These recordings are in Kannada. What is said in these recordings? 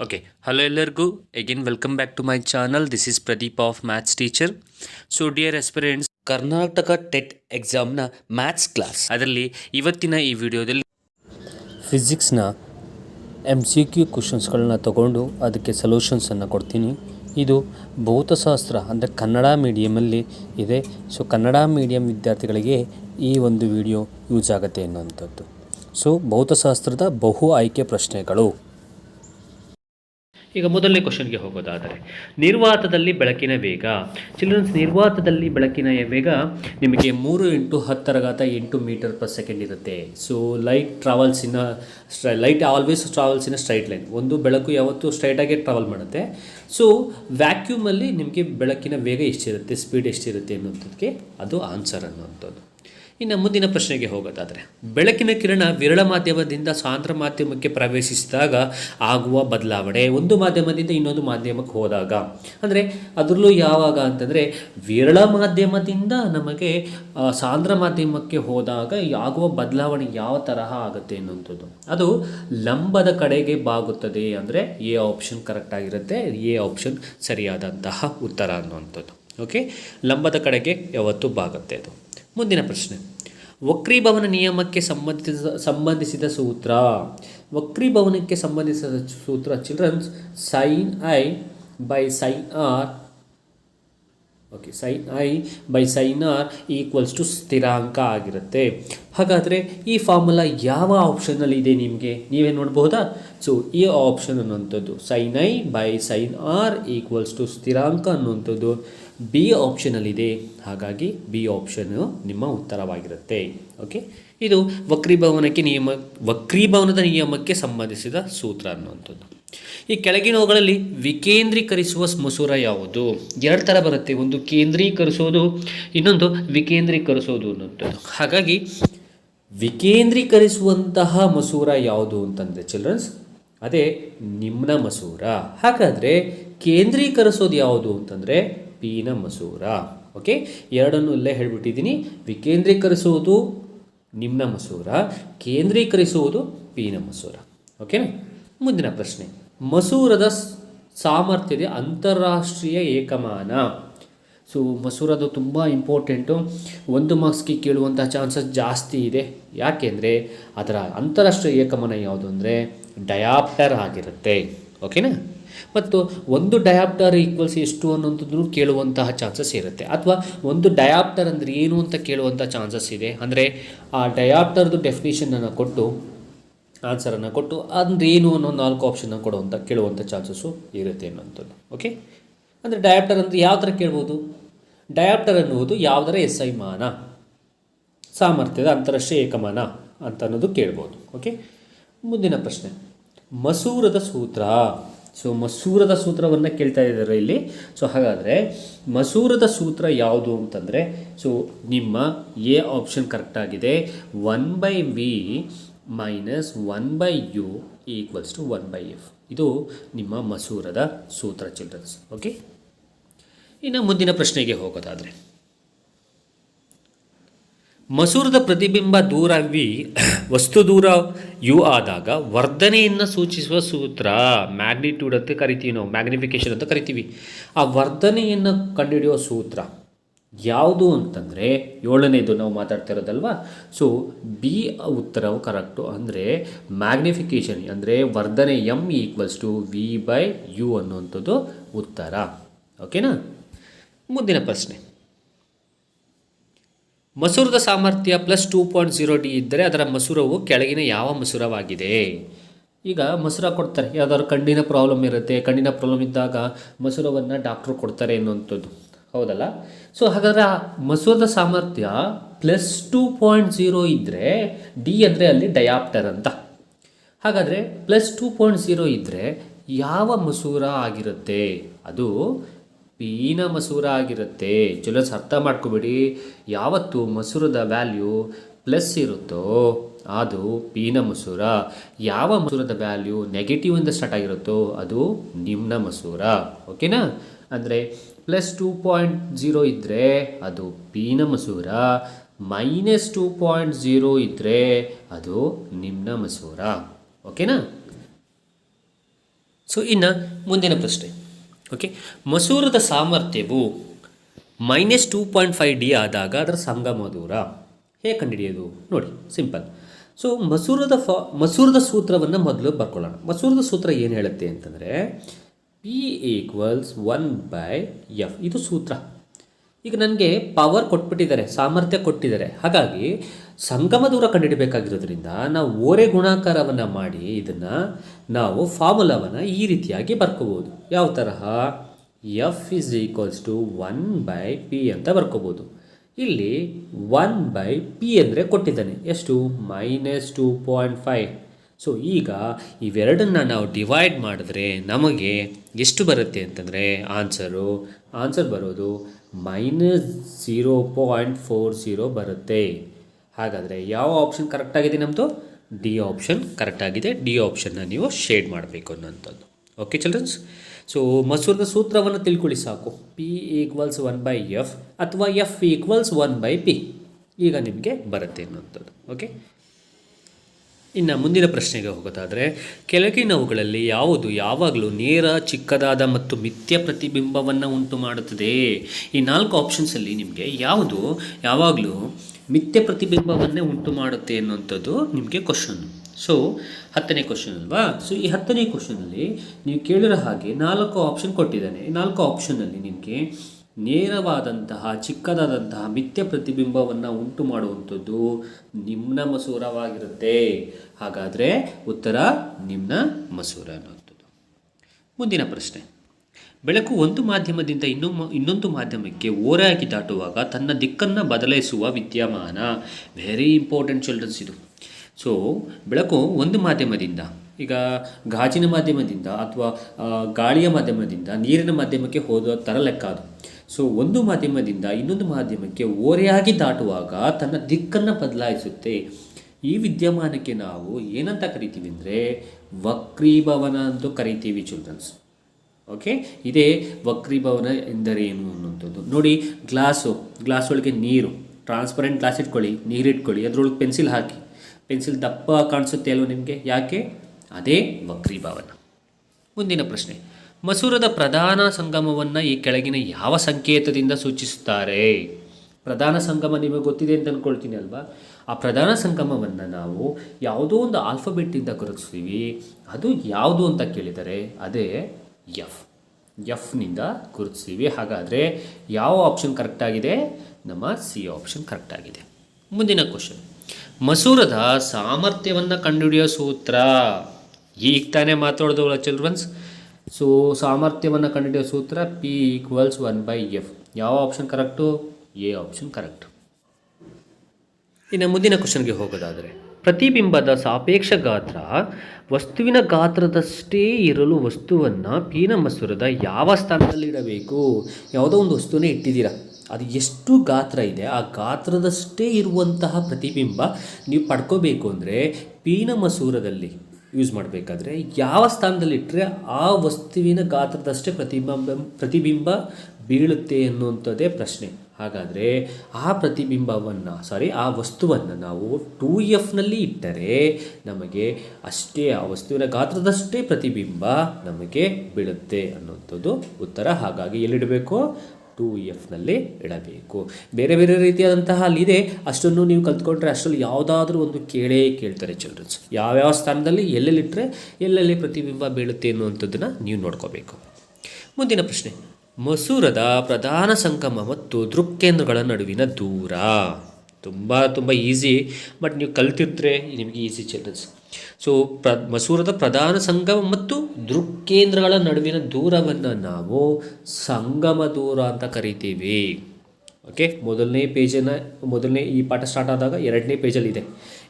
ಓಕೆ ಹಲೋ ಎಲ್ಲರಿಗೂ. Again welcome back to my channel this is Pradeep of maths teacher so dear aspirants Karnataka TET ಎಕ್ಸಾಮ್ನ maths class ಅದರಲ್ಲಿ ಇವತ್ತಿನ ಈ ವಿಡಿಯೋದಲ್ಲಿ ಫಿಸಿಕ್ಸ್ನ ಎಂ ಸಿ ಕ್ಯೂ ಕ್ವಶನ್ಸ್ಗಳನ್ನ ತಗೊಂಡು ಅದಕ್ಕೆ ಸೊಲ್ಯೂಷನ್ಸನ್ನು ಕೊಡ್ತೀನಿ ಇದು ಭೌತಶಾಸ್ತ್ರ ಅಂದರೆ ಕನ್ನಡ ಮೀಡಿಯಮಲ್ಲಿ ಇದೆ ಸೊ ಕನ್ನಡ ಮೀಡಿಯಂ ವಿದ್ಯಾರ್ಥಿಗಳಿಗೆ ಈ ಒಂದು ವಿಡಿಯೋ ಯೂಸ್ ಆಗುತ್ತೆ ಅನ್ನುವಂಥದ್ದು ಸೊ ಭೌತಶಾಸ್ತ್ರದ ಬಹು ಆಯ್ಕೆ ಪ್ರಶ್ನೆಗಳು ಈಗ ಮೊದಲನೇ ಕ್ವಶನ್ಗೆ ಹೋಗೋದಾದರೆ, ನಿರ್ವಾತದಲ್ಲಿ ಬೆಳಕಿನ ವೇಗ. ಚಿಲ್ಡ್ರನ್ಸ್ ನಿರ್ವಾತದಲ್ಲಿ ಬೆಳಕಿನ ವೇಗ ನಿಮಗೆ ಮೂರು ಇಂಟು ಹತ್ತರಗಾತ ಎಂಟು ಮೀಟರ್ ಪರ್ ಸೆಕೆಂಡ್ ಇರುತ್ತೆ. So light travels in light always travels in straight line ಒಂದು ಬೆಳಕು ಯಾವತ್ತೂ ಸ್ಟ್ರೈಟಾಗಿ ಟ್ರಾವೆಲ್ ಮಾಡುತ್ತೆ. ಸೊ ವ್ಯಾಕ್ಯೂಮಲ್ಲಿ ನಿಮಗೆ ಬೆಳಕಿನ ವೇಗ ಎಷ್ಟಿರುತ್ತೆ ಸ್ಪೀಡ್ ಎಷ್ಟಿರುತ್ತೆ ಅನ್ನೋದಕ್ಕೆ ಅದು ಆನ್ಸರ್ ಅನ್ನುವಂಥದ್ದು. ಇನ್ನು ಮುಂದಿನ ಪ್ರಶ್ನೆಗೆ ಹೋಗೋದಾದರೆ, ಬೆಳಕಿನ ಕಿರಣ ವಿರಳ ಮಾಧ್ಯಮದಿಂದ ಸಾಂದ್ರ ಮಾಧ್ಯಮಕ್ಕೆ ಪ್ರವೇಶಿಸಿದಾಗ ಆಗುವ ಬದಲಾವಣೆ. ಒಂದು ಮಾಧ್ಯಮದಿಂದ ಇನ್ನೊಂದು ಮಾಧ್ಯಮಕ್ಕೆ ಹೋದಾಗ, ಅಂದರೆ ಅದರಲ್ಲೂ ಯಾವಾಗ ಅಂತಂದರೆ, ವಿರಳ ಮಾಧ್ಯಮದಿಂದ ನಮಗೆ ಸಾಂದ್ರ ಮಾಧ್ಯಮಕ್ಕೆ ಹೋದಾಗ ಆಗುವ ಬದಲಾವಣೆ ಯಾವ ತರಹ ಆಗುತ್ತೆ ಅನ್ನುವಂಥದ್ದು ಅದು ಲಂಬದ ಕಡೆಗೆ ಬಾಗುತ್ತದೆ ಅಂದರೆ ಎ ಆಪ್ಷನ್ ಕರೆಕ್ಟ್ ಆಗಿರುತ್ತೆ, ಎ ಆಪ್ಷನ್ ಸರಿಯಾದಂತಹ ಉತ್ತರ ಅನ್ನುವಂಥದ್ದು. ಓಕೆ? ಲಂಬದ ಕಡೆಗೆ ಯಾವತ್ತೂ ಬಾಗುತ್ತೆ ಅದು. ಮುಂದಿನ ಪ್ರಶ್ನೆ. ವಕ್ರೀಭವನ ನಿಯಮಕ್ಕೆ ಸಂಬಂಧಿಸಿದ ಸಂಬಂಧಿಸಿದ ಸೂತ್ರ. ವಕ್ರೀಭವನಕ್ಕೆ ಸಂಬಂಧಿಸಿದ ಸೂತ್ರ childrens sine I by sine R okay sine I by sine R equals to ಸ್ಥಿರಾಂಕ ಆಗಿರುತ್ತೆ. ಹಾಗಾದರೆ ಈ ಫಾರ್ಮುಲಾ ಯಾವ ಆಪ್ಷನಲ್ಲಿ ಇದೆ ನಿಮಗೆ? ನೀವೇ ನೋಡ್ಬೋದಾ? ಸೊ ಈ ಆಪ್ಷನ್ ಅನ್ನುವಂಥದ್ದು sine I by sine R equals to ಸ್ಥಿರಾಂಕ ಅನ್ನುವಂಥದ್ದು. ಬಿ ಆಪ್ಷನಲ್ಲಿದೆ ಹಾಗಾಗಿ ಬಿ ಆಪ್ಷನ್ನು ನಿಮ್ಮ ಉತ್ತರವಾಗಿರುತ್ತೆ. ಓಕೆ ಇದು ವಕ್ರೀಭವನಕ್ಕೆ ನಿಯಮ, ವಕ್ರೀಭವನದ ನಿಯಮಕ್ಕೆ ಸಂಬಂಧಿಸಿದ ಸೂತ್ರ ಅನ್ನುವಂಥದ್ದು. ಈ ಕೆಳಗಿನವುಗಳಲ್ಲಿ ವಿಕೇಂದ್ರೀಕರಿಸುವ ಮಸೂರ ಯಾವುದು? ಎರಡು ಥರ ಬರುತ್ತೆ. ಒಂದು ಕೇಂದ್ರೀಕರಿಸೋದು, ಇನ್ನೊಂದು ವಿಕೇಂದ್ರೀಕರಿಸೋದು ಅನ್ನುವಂಥದ್ದು. ಹಾಗಾಗಿ ವಿಕೇಂದ್ರೀಕರಿಸುವಂತಹ ಮಸೂರ ಯಾವುದು ಅಂತಂದರೆ ಚಿಲ್ಡ್ರನ್ಸ್ ಅದೇ ನಿಮ್ಮ ಮಸೂರ. ಹಾಗಾದರೆ ಕೇಂದ್ರೀಕರಿಸೋದು ಯಾವುದು ಅಂತಂದರೆ ಪೀನ ಮಸೂರ. ಓಕೆ ಎರಡನ್ನು ಇಲ್ಲೇ ಹೇಳಿಬಿಟ್ಟಿದ್ದೀನಿ. ವಿಕೇಂದ್ರೀಕರಿಸುವುದು ನಿಮ್ನ ಮಸೂರ, ಕೇಂದ್ರೀಕರಿಸುವುದು ಪೀನ ಮಸೂರ. ಓಕೆನಾ ಮುಂದಿನ ಪ್ರಶ್ನೆ. ಮಸೂರದ ಸಾಮರ್ಥ್ಯದ ಅಂತಾರಾಷ್ಟ್ರೀಯ ಏಕಮಾನ. ಸೊ ಮಸೂರದು ತುಂಬ ಇಂಪಾರ್ಟೆಂಟು ಒಂದು ಮಾರ್ಕ್ಸ್ಗೆ ಕೇಳುವಂಥ ಚಾನ್ಸಸ್ ಜಾಸ್ತಿ ಇದೆ. ಯಾಕೆಂದರೆ, ಅದರ ಅಂತಾರಾಷ್ಟ್ರೀಯ ಏಕಮಾನ ಯಾವುದು ಅಂದರೆ ಡಯಾಪ್ಟರ್ ಆಗಿರುತ್ತೆ. ಓಕೆನಾ ಮತ್ತು ಒಂದು ಡಯಾಪ್ಟರ್ ಈಕ್ವಲ್ಸ್ ಎಷ್ಟು ಅನ್ನೋಂಥದ್ದು ಕೇಳುವಂತಹ ಚಾನ್ಸಸ್ ಇರುತ್ತೆ. ಅಥವಾ ಒಂದು ಡಯಾಪ್ಟರ್ ಅಂದರೆ ಏನು ಅಂತ ಕೇಳುವಂಥ ಚಾನ್ಸಸ್ ಇದೆ. ಅಂದರೆ ಆ ಡಯಾಪ್ಟರ್ದು ಡೆಫಿನೇಷನನ್ನು ಕೊಟ್ಟು ಆನ್ಸರನ್ನು ಕೊಟ್ಟು, ಅಂದರೆ ಏನು ಅನ್ನೋ ನಾಲ್ಕು ಆಪ್ಷನ್ನ ಕೊಡುವಂಥ, ಕೇಳುವಂಥ ಚಾನ್ಸಸ್ಸು ಇರುತ್ತೆ ಅನ್ನೋಂಥದ್ದು ಓಕೆ ಅಂದರೆ ಡಯಾಪ್ಟರ್ ಅಂದರೆ ಯಾವ ಥರ ಕೇಳ್ಬೋದು? ಡಯಾಪ್ಟರ್ ಅನ್ನುವುದು ಯಾವುದರ ಎಸ್ ಐ ಮಾನ? ಸಾಮರ್ಥ್ಯದ ಅಂತಾರಾಷ್ಟ್ರೀಯ ಏಕಮಾನ ಅಂತ ಅನ್ನೋದು ಕೇಳ್ಬೋದು. ಓಕೆ ಮುಂದಿನ ಪ್ರಶ್ನೆ. ಮಸೂರದ ಸೂತ್ರ. ಸೊ ಮಸೂರದ ಸೂತ್ರವನ್ನು ಕೇಳ್ತಾ ಇದ್ದಾರೆ ಇಲ್ಲಿ ಸೊ ಹಾಗಾದರೆ ಮಸೂರದ ಸೂತ್ರ ಯಾವುದು ಅಂತಂದರೆ ಸೊ ನಿಮ್ಮ ಎ ಆಪ್ಷನ್ ಕರೆಕ್ಟ್ ಆಗಿದೆ one by V minus one by U equals to one by F ಇದು ನಿಮ್ಮ ಮಸೂರದ ಸೂತ್ರ ಚಿಲ್ಡ್ರನ್ಸ್ ಓಕೆ ಇನ್ನು ಮುಂದಿನ ಪ್ರಶ್ನೆಗೆ ಹೋಗೋದಾದರೆ ಮಸೂರದ ಪ್ರತಿಬಿಂಬ ದೂರ ವಿ ವಸ್ತು ದೂರ ಯು ಆದಾಗ ವರ್ಧನೆಯನ್ನು ಸೂಚಿಸುವ ಸೂತ್ರ ಮ್ಯಾಗ್ನಿಟ್ಯೂಡ್ ಅಂತ ಕರಿತೀವಿ ನಾವು ಮ್ಯಾಗ್ನಿಫಿಕೇಶನ್ ಅಂತ ಕರಿತೀವಿ. ಆ ವರ್ಧನೆಯನ್ನು ಕಂಡುಹಿಡಿಯುವ ಸೂತ್ರ ಯಾವುದು ಅಂತಂದರೆ, ಏಳನೇದು ನಾವು ಮಾತಾಡ್ತಾ ಇರೋದಲ್ವಾ? ಸೊ ಬಿ ಉತ್ತರವು ಕರೆಕ್ಟು ಅಂದರೆ ಮ್ಯಾಗ್ನಿಫಿಕೇಶನ್ ಅಂದರೆ ವರ್ಧನೆ M equals to V by U ಅನ್ನುವಂಥದ್ದು ಉತ್ತರ. ಓಕೆನಾ ಮುಂದಿನ ಪ್ರಶ್ನೆ. ಮಸೂರದ ಸಾಮರ್ಥ್ಯ plus two point zero D ಇದ್ದರೆ ಅದರ ಮಸೂರವು ಕೆಳಗಿನ ಯಾವ ಮಸೂರವಾಗಿದೆ? ಈಗ ಮಸೂರ ಕೊಡ್ತಾರೆ. ಯಾವ್ದಾದ್ರು ಕಣ್ಣಿನ ಪ್ರಾಬ್ಲಮ್ ಇರುತ್ತೆ. ಕಣ್ಣಿನ ಪ್ರಾಬ್ಲಮ್ ಇದ್ದಾಗ ಮಸೂರವನ್ನು ಡಾಕ್ಟ್ರು ಕೊಡ್ತಾರೆ ಅನ್ನುವಂಥದ್ದು ಹೌದಲ್ಲ? ಸೊ ಹಾಗಾದರೆ ಆ ಮಸೂರದ ಸಾಮರ್ಥ್ಯ ಪ್ಲಸ್ ಟೂ ಪಾಯಿಂಟ್ ಜೀರೋ ಇದ್ದರೆ ಡಿ ಅಂದರೆ ಅಲ್ಲಿ ಡಯಾಪ್ಟರ್ ಅಂತ. ಹಾಗಾದರೆ ಪ್ಲಸ್ ಟೂ ಪಾಯಿಂಟ್ ಝೀರೋ ಇದ್ದರೆ ಯಾವ ಮಸೂರ ಆಗಿರುತ್ತೆ? ಅದು ಪೀನ ಮಸೂರ ಆಗಿರುತ್ತೆ ಚಿಲ್ಡ್ರನ್ಸ್ ಅರ್ಥ ಮಾಡ್ಕೊಬೇಡಿ. ಯಾವತ್ತು ಮಸೂರದ ವ್ಯಾಲ್ಯೂ ಪ್ಲಸ್ ಇರುತ್ತೋ ಅದು ಪೀನ ಮಸೂರ. ಯಾವ ಮಸೂರದ ವ್ಯಾಲ್ಯೂ ನೆಗೆಟಿವಿಂದ ಸ್ಟಾರ್ಟ್ ಆಗಿರುತ್ತೋ ಅದು ನಿಮ್ನ ಮಸೂರ. ಓಕೆನಾ? ಅಂದರೆ ಪ್ಲಸ್ ಟೂ ಪಾಯಿಂಟ್ ಜೀರೋ ಇದ್ದರೆ ಅದು ಪೀನ ಮಸೂರ. ಮೈನಸ್ ಟೂ ಪಾಯಿಂಟ್ ಜೀರೋ ಇದ್ದರೆ ಅದು ನಿಮ್ನ ಮಸೂರ. ಓಕೆನಾ? ಸೊ ಇನ್ನು ಮುಂದಿನ ಪ್ರಶ್ನೆ. ಓಕೆ ಮಸೂರದ ಸಾಮರ್ಥ್ಯವು minus two point five D ಆದಾಗ ಅದರ ಸಂಗಮ ದೂರ. ಹೇಗೆ ಕಂಡುಹಿಡಿಯೋದು ನೋಡಿ ಸಿಂಪಲ್ ಸೊ ಮಸೂರದ ಫ, ಮಸೂರದ ಸೂತ್ರವನ್ನು ಮೊದಲು ಬರ್ಕೊಳ್ಳೋಣ. ಮಸೂರದ ಸೂತ್ರ ಏನು ಹೇಳುತ್ತೆ ಅಂತಂದರೆ P equals one by F ಇದು ಸೂತ್ರ. ಈಗ ನನಗೆ ಪವರ್ ಕೊಟ್ಬಿಟ್ಟಿದ್ದಾರೆ, ಸಾಮರ್ಥ್ಯ ಕೊಟ್ಟಿದ್ದಾರೆ. ಹಾಗಾಗಿ ಸಂಗಮ ದೂರ ಕಂಡುಹಿಡಬೇಕಾಗಿರೋದ್ರಿಂದ ನಾವು ಓರೆ ಗುಣಾಕಾರವನ್ನು ಮಾಡಿ ಇದನ್ನು ನಾವು ಫಾರ್ಮುಲಾವನ್ನು ಈ ರೀತಿಯಾಗಿ ಬರ್ಕೋಬೋದು ಯಾವ ತರಹ? F is equals to one by P ಅಂತ ಬರ್ಕೋಬೋದು ಇಲ್ಲಿ ಒನ್ ಬೈ ಪಿ ಅಂದರೆ ಕೊಟ್ಟಿದ್ದಾನೆ. ಎಷ್ಟು? Minus two point five so ಈಗ ಇವೆರಡನ್ನ ನಾವು ಡಿವೈಡ್ ಮಾಡಿದ್ರೆ ನಮಗೆ ಎಷ್ಟು ಬರುತ್ತೆ ಅಂತಂದರೆ ಆನ್ಸರು ಆನ್ಸರ್ ಬರೋದು minus zero point four zero ಬರುತ್ತೆ. ಹಾಗಾದರೆ ಯಾವ ಆಪ್ಷನ್ ಕರೆಕ್ಟಾಗಿದೆ ನಮ್ಮದು ಡಿ ಆಪ್ಷನ್ ಕರೆಕ್ಟಾಗಿದೆ ಡಿ ಆಪ್ಷನ್ನ ನೀವು ಶೇಡ್ ಮಾಡಬೇಕು ಅನ್ನೋಂಥದ್ದು ಓಕೆ ಚಿಲ್ಡ್ರನ್ಸ್ ಸೊ ಮಸೂರದ ಸೂತ್ರವನ್ನು ತಿಳ್ಕೊಳ್ಳಿ ಸಾಕು. P equals one by F ಅಥವಾ F equals one by P ಈಗ ನಿಮಗೆ ಬರುತ್ತೆ ಅನ್ನೋಂಥದ್ದು ಓಕೆ ಇನ್ನು ಮುಂದಿನ ಪ್ರಶ್ನೆಗೆ ಹೋಗೋದಾದರೆ, ಕೆಳಗಿನವುಗಳಲ್ಲಿ ಯಾವುದು ಯಾವಾಗಲೂ ನೇರ, ಚಿಕ್ಕದಾದ ಮತ್ತು ಮಿಥ್ಯ ಪ್ರತಿಬಿಂಬವನ್ನು ಉಂಟು ಮಾಡುತ್ತದೆ? ಈ ನಾಲ್ಕು ಆಪ್ಷನ್ಸಲ್ಲಿ ನಿಮಗೆ ಯಾವುದು ಯಾವಾಗಲೂ ಮಿಥ್ಯ ಪ್ರತಿಬಿಂಬವನ್ನೇ ಉಂಟು ಮಾಡುತ್ತೆ ಅನ್ನುವಂಥದ್ದು ನಿಮಗೆ ಕ್ವಶನ್ ಸೊ ಹತ್ತನೇ ಕ್ವಶನ್ ಅಲ್ವಾ? ಸೊ ಈ ಹತ್ತನೇ ಕ್ವಶನಲ್ಲಿ ನೀವು ಕೇಳಿರೋ ಹಾಗೆ ನಾಲ್ಕು ಆಪ್ಷನ್ ಕೊಟ್ಟಿದ್ದಾನೆ. ನಾಲ್ಕು ಆಪ್ಷನಲ್ಲಿ ನಿಮಗೆ ನೇರವಾದಂತಹ, ಚಿಕ್ಕದಾದಂತಹ ಮಿಥ್ಯ ಪ್ರತಿಬಿಂಬವನ್ನು ಉಂಟು ಮಾಡುವಂಥದ್ದು ನಿಮ್ನ ಮಸೂರವಾಗಿರುತ್ತೆ. ಹಾಗಾದರೆ ಉತ್ತರ ನಿಮ್ನ ಮಸೂರ ಅನ್ನುವಂಥದ್ದು. ಮುಂದಿನ ಪ್ರಶ್ನೆ. ಬೆಳಕು ಒಂದು ಮಾಧ್ಯಮದಿಂದ ಇನ್ನೊ ಇನ್ನೊಂದು ಮಾಧ್ಯಮಕ್ಕೆ ಓರೆಯಾಗಿ ದಾಟುವಾಗ ತನ್ನ ದಿಕ್ಕನ್ನು ಬದಲಾಯಿಸುವ ವಿದ್ಯಮಾನ. ವೆರಿ ಇಂಪಾರ್ಟೆಂಟ್ ಚಿಲ್ಡ್ರನ್ಸ್ ಇದು. ಸೊ ಬೆಳಕು ಒಂದು ಮಾಧ್ಯಮದಿಂದ, ಈಗ ಗಾಜಿನ ಮಾಧ್ಯಮದಿಂದ ಅಥವಾ ಗಾಳಿಯ ಮಾಧ್ಯಮದಿಂದ ನೀರಿನ ಮಾಧ್ಯಮಕ್ಕೆ ಹೋದ ಥರ ಲೆಕ್ಕ ಅದು. ಸೊ ಒಂದು ಮಾಧ್ಯಮದಿಂದ ಇನ್ನೊಂದು ಮಾಧ್ಯಮಕ್ಕೆ ಓರೆಯಾಗಿ ದಾಟುವಾಗ ತನ್ನ ದಿಕ್ಕನ್ನು ಬದಲಾಯಿಸುತ್ತೆ. ಈ ವಿದ್ಯಮಾನಕ್ಕೆ ನಾವು ಏನಂತ ಕರಿತೀವಿ ಅಂದರೆ ವಕ್ರೀಭವನ ಅಂತ ಕರಿತೀವಿ ಚಿಲ್ಡ್ರನ್ಸ್ ಓಕೆ ಇದೇ ವಕ್ರೀಭವನ ಎಂದರೇನು ಅನ್ನುವಂಥದ್ದು. ನೋಡಿ, ಗ್ಲಾಸು ಗ್ಲಾಸ್ ಒಳಗೆ ನೀರು. ಟ್ರಾನ್ಸ್ಪರೆಂಟ್ ಗ್ಲಾಸ್ ಇಟ್ಕೊಳ್ಳಿ, ನೀರು ಇಟ್ಕೊಳ್ಳಿ, ಅದರೊಳಗೆ ಪೆನ್ಸಿಲ್ ಹಾಕಿ. ಪೆನ್ಸಿಲ್ ದಪ್ಪ ಕಾಣಿಸುತ್ತೆ ಅಲ್ವ ನಿಮಗೆ? ಯಾಕೆ? ಅದೇ ವಕ್ರೀಭವನ. ಮುಂದಿನ ಪ್ರಶ್ನೆ. ಮಸೂರದ ಪ್ರಧಾನ ಸಂಗಮವನ್ನು ಈ ಕೆಳಗಿನ ಯಾವ ಸಂಕೇತದಿಂದ ಸೂಚಿಸುತ್ತಾರೆ? ಪ್ರಧಾನ ಸಂಗಮ ನಿಮಗೆ ಗೊತ್ತಿದೆ ಅಂತ ಅಂದ್ಕೊಳ್ತೀನಿ ಅಲ್ವಾ? ಆ ಪ್ರಧಾನ ಸಂಗಮವನ್ನು ನಾವು ಯಾವುದೋ ಒಂದು ಆಲ್ಫಬೆಟ್ಟಿಂದ ಗುರುತಿಸ್ತೀವಿ. ಅದು ಯಾವುದು ಅಂತ ಕೇಳಿದರೆ ಅದೇ ಎಫ್ ಎಫ್ನಿಂದ ಗುರುತಿಸ್ತೀವಿ. ಹಾಗಾದರೆ ಯಾವ ಆಪ್ಷನ್ ಕರೆಕ್ಟಾಗಿದೆ ನಮ್ಮ ಸಿ ಆಪ್ಷನ್ ಕರೆಕ್ಟಾಗಿದೆ ಮುಂದಿನ ಕ್ವಶನ್ ಮಸೂರದ ಸಾಮರ್ಥ್ಯವನ್ನು ಕಂಡುಹಿಡಿಯೋ ಸೂತ್ರ. ಈಗ ತಾನೇ ಮಾತಾಡಿದವಳ ಚಿಲ್ಡ್ರನ್ಸ್ ಸೊ ಸಾಮರ್ಥ್ಯವನ್ನು ಕಂಡುಹಿಡಿಯೋ ಸೂತ್ರ P equals one by F ಯಾವ option correct A option correct ಇನ್ನು ಮುಂದಿನ ಕ್ವಶನ್ಗೆ ಹೋಗೋದಾದರೆ, ಪ್ರತಿಬಿಂಬದ ಸಾಪೇಕ್ಷ ಗಾತ್ರ ವಸ್ತುವಿನ ಗಾತ್ರದಷ್ಟೇ ಇರಲು ವಸ್ತುವನ್ನು ಪೀನ ಮಸೂರದ ಯಾವ ಸ್ಥಾನದಲ್ಲಿ ಇಡಬೇಕು? ಯಾವುದೋ ಒಂದು ವಸ್ತುವನ್ನೇ ಇಟ್ಟಿದ್ದೀರಾ? ಅದು ಎಷ್ಟು ಗಾತ್ರ ಇದೆ, ಆ ಗಾತ್ರದಷ್ಟೇ ಇರುವಂತಹ ಪ್ರತಿಬಿಂಬ ನೀವು ಪಡ್ಕೋಬೇಕು ಅಂದರೆ ಪೀನ ಮಸೂರದಲ್ಲಿ. ಯೂಸ್ ಮಾಡಬೇಕಾದ್ರೆ ಯಾವ ಸ್ಥಾನದಲ್ಲಿ ಇಟ್ಟರೆ ಆ ವಸ್ತುವಿನ ಗಾತ್ರದಷ್ಟೇ ಪ್ರತಿಬಿಂಬ ಪ್ರತಿಬಿಂಬ ಬೀಳುತ್ತೆ ಅನ್ನುವಂಥದ್ದೇ ಪ್ರಶ್ನೆ. ಹಾಗಾದರೆ ಆ ಪ್ರತಿಬಿಂಬವನ್ನು ಸಾರಿ ಆ ವಸ್ತುವನ್ನು ನಾವು ಟೂ ಎಫ್ನಲ್ಲಿ ಇಟ್ಟರೆ ನಮಗೆ ಅಷ್ಟೇ ಆ ವಸ್ತುವಿನ ಗಾತ್ರದಷ್ಟೇ ಪ್ರತಿಬಿಂಬ ನಮಗೆ ಬೀಳುತ್ತೆ ಅನ್ನುವಂಥದ್ದು ಉತ್ತರ. ಹಾಗಾಗಿ ಎಲ್ಲಿಡಬೇಕು? ಟೂ ಎಫ್ನಲ್ಲಿ ಇಡಬೇಕು. ಬೇರೆ ಬೇರೆ ರೀತಿಯಾದಂತಹ ಅಲ್ಲಿದೆ ಅಷ್ಟನ್ನು ನೀವು ಕಲ್ತ್ಕೊಂಡ್ರೆ ಅಷ್ಟರಲ್ಲಿ ಯಾವುದಾದ್ರೂ ಒಂದು ಕೇಳೇ ಕೇಳ್ತಾರೆ ಚಿಲ್ಡ್ರನ್ಸ್ ಯಾವ್ಯಾವ ಸ್ಥಾನದಲ್ಲಿ ಎಲ್ಲೆಲ್ಲಿಟ್ಟರೆ ಎಲ್ಲೆಲ್ಲಿ ಪ್ರತಿಬಿಂಬ ಬೀಳುತ್ತೆ ಅನ್ನುವಂಥದ್ದನ್ನು ನೀವು ನೋಡ್ಕೋಬೇಕು. ಮುಂದಿನ ಪ್ರಶ್ನೆ. ಮಸೂರದ ಪ್ರಧಾನ ಸಂಗಮ ಮತ್ತು ದೃಕ್ಕೇಂದ್ರಗಳ ನಡುವಿನ ದೂರ. ತುಂಬ ತುಂಬ ಈಸಿ ಬಟ್ ನೀವು ಕಲ್ತಿದ್ರೆ ನಿಮಗೆ ಈಸಿ ಚಿಲ್ಡ್ರನ್ಸ್ ಸೊ ಪ್ರ ಮಸೂರದ ಪ್ರಧಾನ ಸಂಗಮ ಮತ್ತು ದೃಕ್ಕೇಂದ್ರಗಳ ನಡುವಿನ ದೂರವನ್ನು ನಾವು ಸಂಗಮ ದೂರ ಅಂತ ಕರಿತೀವಿ. ಓಕೆ ಮೊದಲನೇ ಪೇಜನ್ನು ಮೊದಲನೇ ಈ ಪಾಠ ಸ್ಟಾರ್ಟ್ ಆದಾಗ ಎರಡನೇ ಪೇಜಲ್ಲಿ ಇದೆ.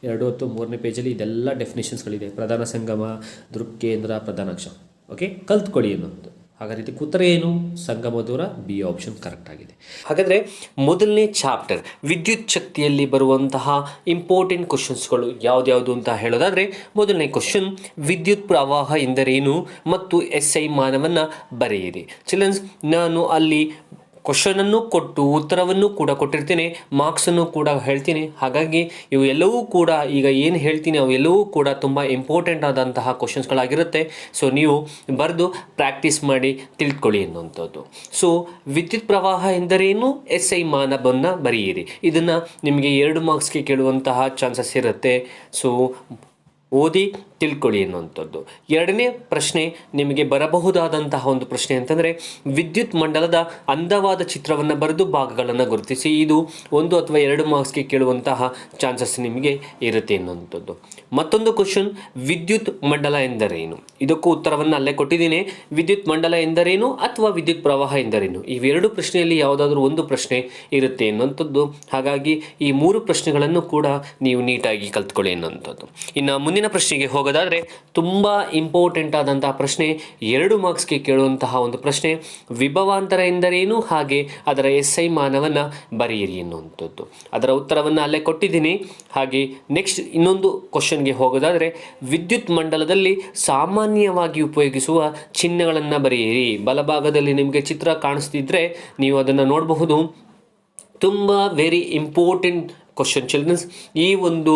ಎರಡು ಹತ್ತು ಮೂರನೇ ಪೇಜಲ್ಲಿ ಇದೆಲ್ಲ ಡೆಫಿನೇಷನ್ಸ್ಗಳಿದೆ ಪ್ರಧಾನ ಸಂಗಮ ದೃಕ್ಕೇಂದ್ರ ಪ್ರಧಾನ ಅಕ್ಷ ಓಕೆ ಕಲ್ತ್ಕೊಳ್ಳಿ ಅನ್ನೋದು ಹಾಗಾದ್ರೆ ರೀತಿ ಉತ್ತರ ಏನು? ಸಂಗಮ ದೂರ ಬಿ ಆಪ್ಷನ್ ಕರೆಕ್ಟ್ ಆಗಿದೆ. ಹಾಗಾದರೆ ಮೊದಲನೇ ಚಾಪ್ಟರ್ ವಿದ್ಯುತ್ ಶಕ್ತಿಯಲ್ಲಿ ಬರುವಂತಹ ಇಂಪಾರ್ಟೆಂಟ್ ಕ್ವಶನ್ಸ್ಗಳು ಯಾವ್ದ್ಯಾವುದು ಅಂತ ಹೇಳೋದಾದರೆ, ಮೊದಲನೇ ಕ್ವಶನ್ ವಿದ್ಯುತ್ ಪ್ರವಾಹ ಎಂದರೇನು ಮತ್ತು ಎಸ್ ಐ ಮಾನವನ್ನು ಬರೆಯಿರಿ. ಚಿಲ್ಡ್ರನ್ಸ್ ನಾನು ಅಲ್ಲಿ ಕ್ವಶನನ್ನು ಕೊಟ್ಟು ಉತ್ತರವನ್ನು ಕೂಡ ಕೊಟ್ಟಿರ್ತೇನೆ ಮಾರ್ಕ್ಸನ್ನು ಕೂಡ ಹೇಳ್ತೀನಿ. ಹಾಗಾಗಿ ಇವು ಎಲ್ಲವೂ ಕೂಡ ಈಗ ಏನು ಹೇಳ್ತೀನಿ ಅವೆಲ್ಲವೂ ಕೂಡ ತುಂಬ ಇಂಪಾರ್ಟೆಂಟ್ ಆದಂತಹ ಕ್ವಶನ್ಸ್ಗಳಾಗಿರುತ್ತೆ ಸೊ ನೀವು ಬರೆದು ಪ್ರಾಕ್ಟೀಸ್ ಮಾಡಿ ತಿಳ್ಕೊಳ್ಳಿ ಅನ್ನುವಂಥದ್ದು ಸೊ ವಿದ್ಯುತ್ ಪ್ರವಾಹ ಎಂದರೇನು? ಎಸ್ ಐ ಮಾನವನ್ನು ಬರೆಯಿರಿ. ಇದನ್ನು ನಿಮಗೆ ಎರಡು ಮಾರ್ಕ್ಸ್ಗೆ ಕೇಳುವಂತಹ ಚಾನ್ಸಸ್ ಇರುತ್ತೆ. ಸೊ ಓದಿ ತಿಳ್ಕೊಳ್ಳಿ ಅನ್ನುವಂಥದ್ದು ಎರಡನೇ ಪ್ರಶ್ನೆ ನಿಮಗೆ ಬರಬಹುದಾದಂತಹ ಒಂದು ಪ್ರಶ್ನೆ ಅಂತಂದರೆ, ವಿದ್ಯುತ್ ಮಂಡಲದ ಅಂದವಾದ ಚಿತ್ರವನ್ನು ಬರೆದು ಭಾಗಗಳನ್ನು ಗುರುತಿಸಿ, ಇದು ಒಂದು ಅಥವಾ ಎರಡು ಮಾರ್ಕ್ಸ್ಗೆ ಕೇಳುವಂತಹ ಚಾನ್ಸಸ್ ನಿಮಗೆ ಇರುತ್ತೆ ಅನ್ನುವಂಥದ್ದು ಮತ್ತೊಂದು ಕ್ವಶನ್ ವಿದ್ಯುತ್ ಮಂಡಲ ಎಂದರೇನು? ಇದಕ್ಕೂ ಉತ್ತರವನ್ನು ಅಲ್ಲೇ ಕೊಟ್ಟಿದ್ದೀನಿ. ವಿದ್ಯುತ್ ಮಂಡಲ ಎಂದರೇನು ಅಥವಾ ವಿದ್ಯುತ್ ಪ್ರವಾಹ ಎಂದರೇನು? ಇವೆರಡು ಪ್ರಶ್ನೆಯಲ್ಲಿ ಯಾವುದಾದ್ರೂ ಒಂದು ಪ್ರಶ್ನೆ ಇರುತ್ತೆ ಅನ್ನುವಂಥದ್ದು ಹಾಗಾಗಿ ಈ ಮೂರು ಪ್ರಶ್ನೆಗಳನ್ನು ಕೂಡ ನೀವು ನೀಟಾಗಿ ಕಲ್ತ್ಕೊಳ್ಳಿ ಅನ್ನುವಂಥದ್ದು ಇನ್ನು ಮುಂದಿನ ಪ್ರಶ್ನೆಗೆ ಹೋಗೋದಾದರೆ ತುಂಬ ಇಂಪಾರ್ಟೆಂಟ್ ಆದಂತಹ ಪ್ರಶ್ನೆ ಎರಡು ಮಾರ್ಕ್ಸ್ಗೆ ಕೇಳುವಂತಹ ಒಂದು ಪ್ರಶ್ನೆ, ವಿಭವಾಂತರ ಎಂದರೇನು? ಹಾಗೆ ಅದರ ಎಸ್ ಐ ಮಾನವನ್ನು ಬರೆಯಿರಿ ಎನ್ನುವಂಥದ್ದು. ಅದರ ಉತ್ತರವನ್ನು ಅಲ್ಲೇ ಕೊಟ್ಟಿದ್ದೀನಿ. ಹಾಗೆ ನೆಕ್ಸ್ಟ್ ಇನ್ನೊಂದು ಕ್ವಶನ್ಗೆ ಹೋಗೋದಾದರೆ, ವಿದ್ಯುತ್ ಮಂಡಲದಲ್ಲಿ ಸಾಮಾನ್ಯವಾಗಿ ಉಪಯೋಗಿಸುವ ಚಿಹ್ನೆಗಳನ್ನು ಬರೆಯಿರಿ. ಬಲಭಾಗದಲ್ಲಿ ನಿಮಗೆ ಚಿತ್ರ ಕಾಣಿಸ್ತಿದ್ರೆ ನೀವು ಅದನ್ನು ನೋಡಬಹುದು. ತುಂಬ ವೆರಿ ಇಂಪಾರ್ಟೆಂಟ್ ಕ್ವಶನ್ ಚಿಲ್ಡ್ರನ್ಸ್ ಈ ಒಂದು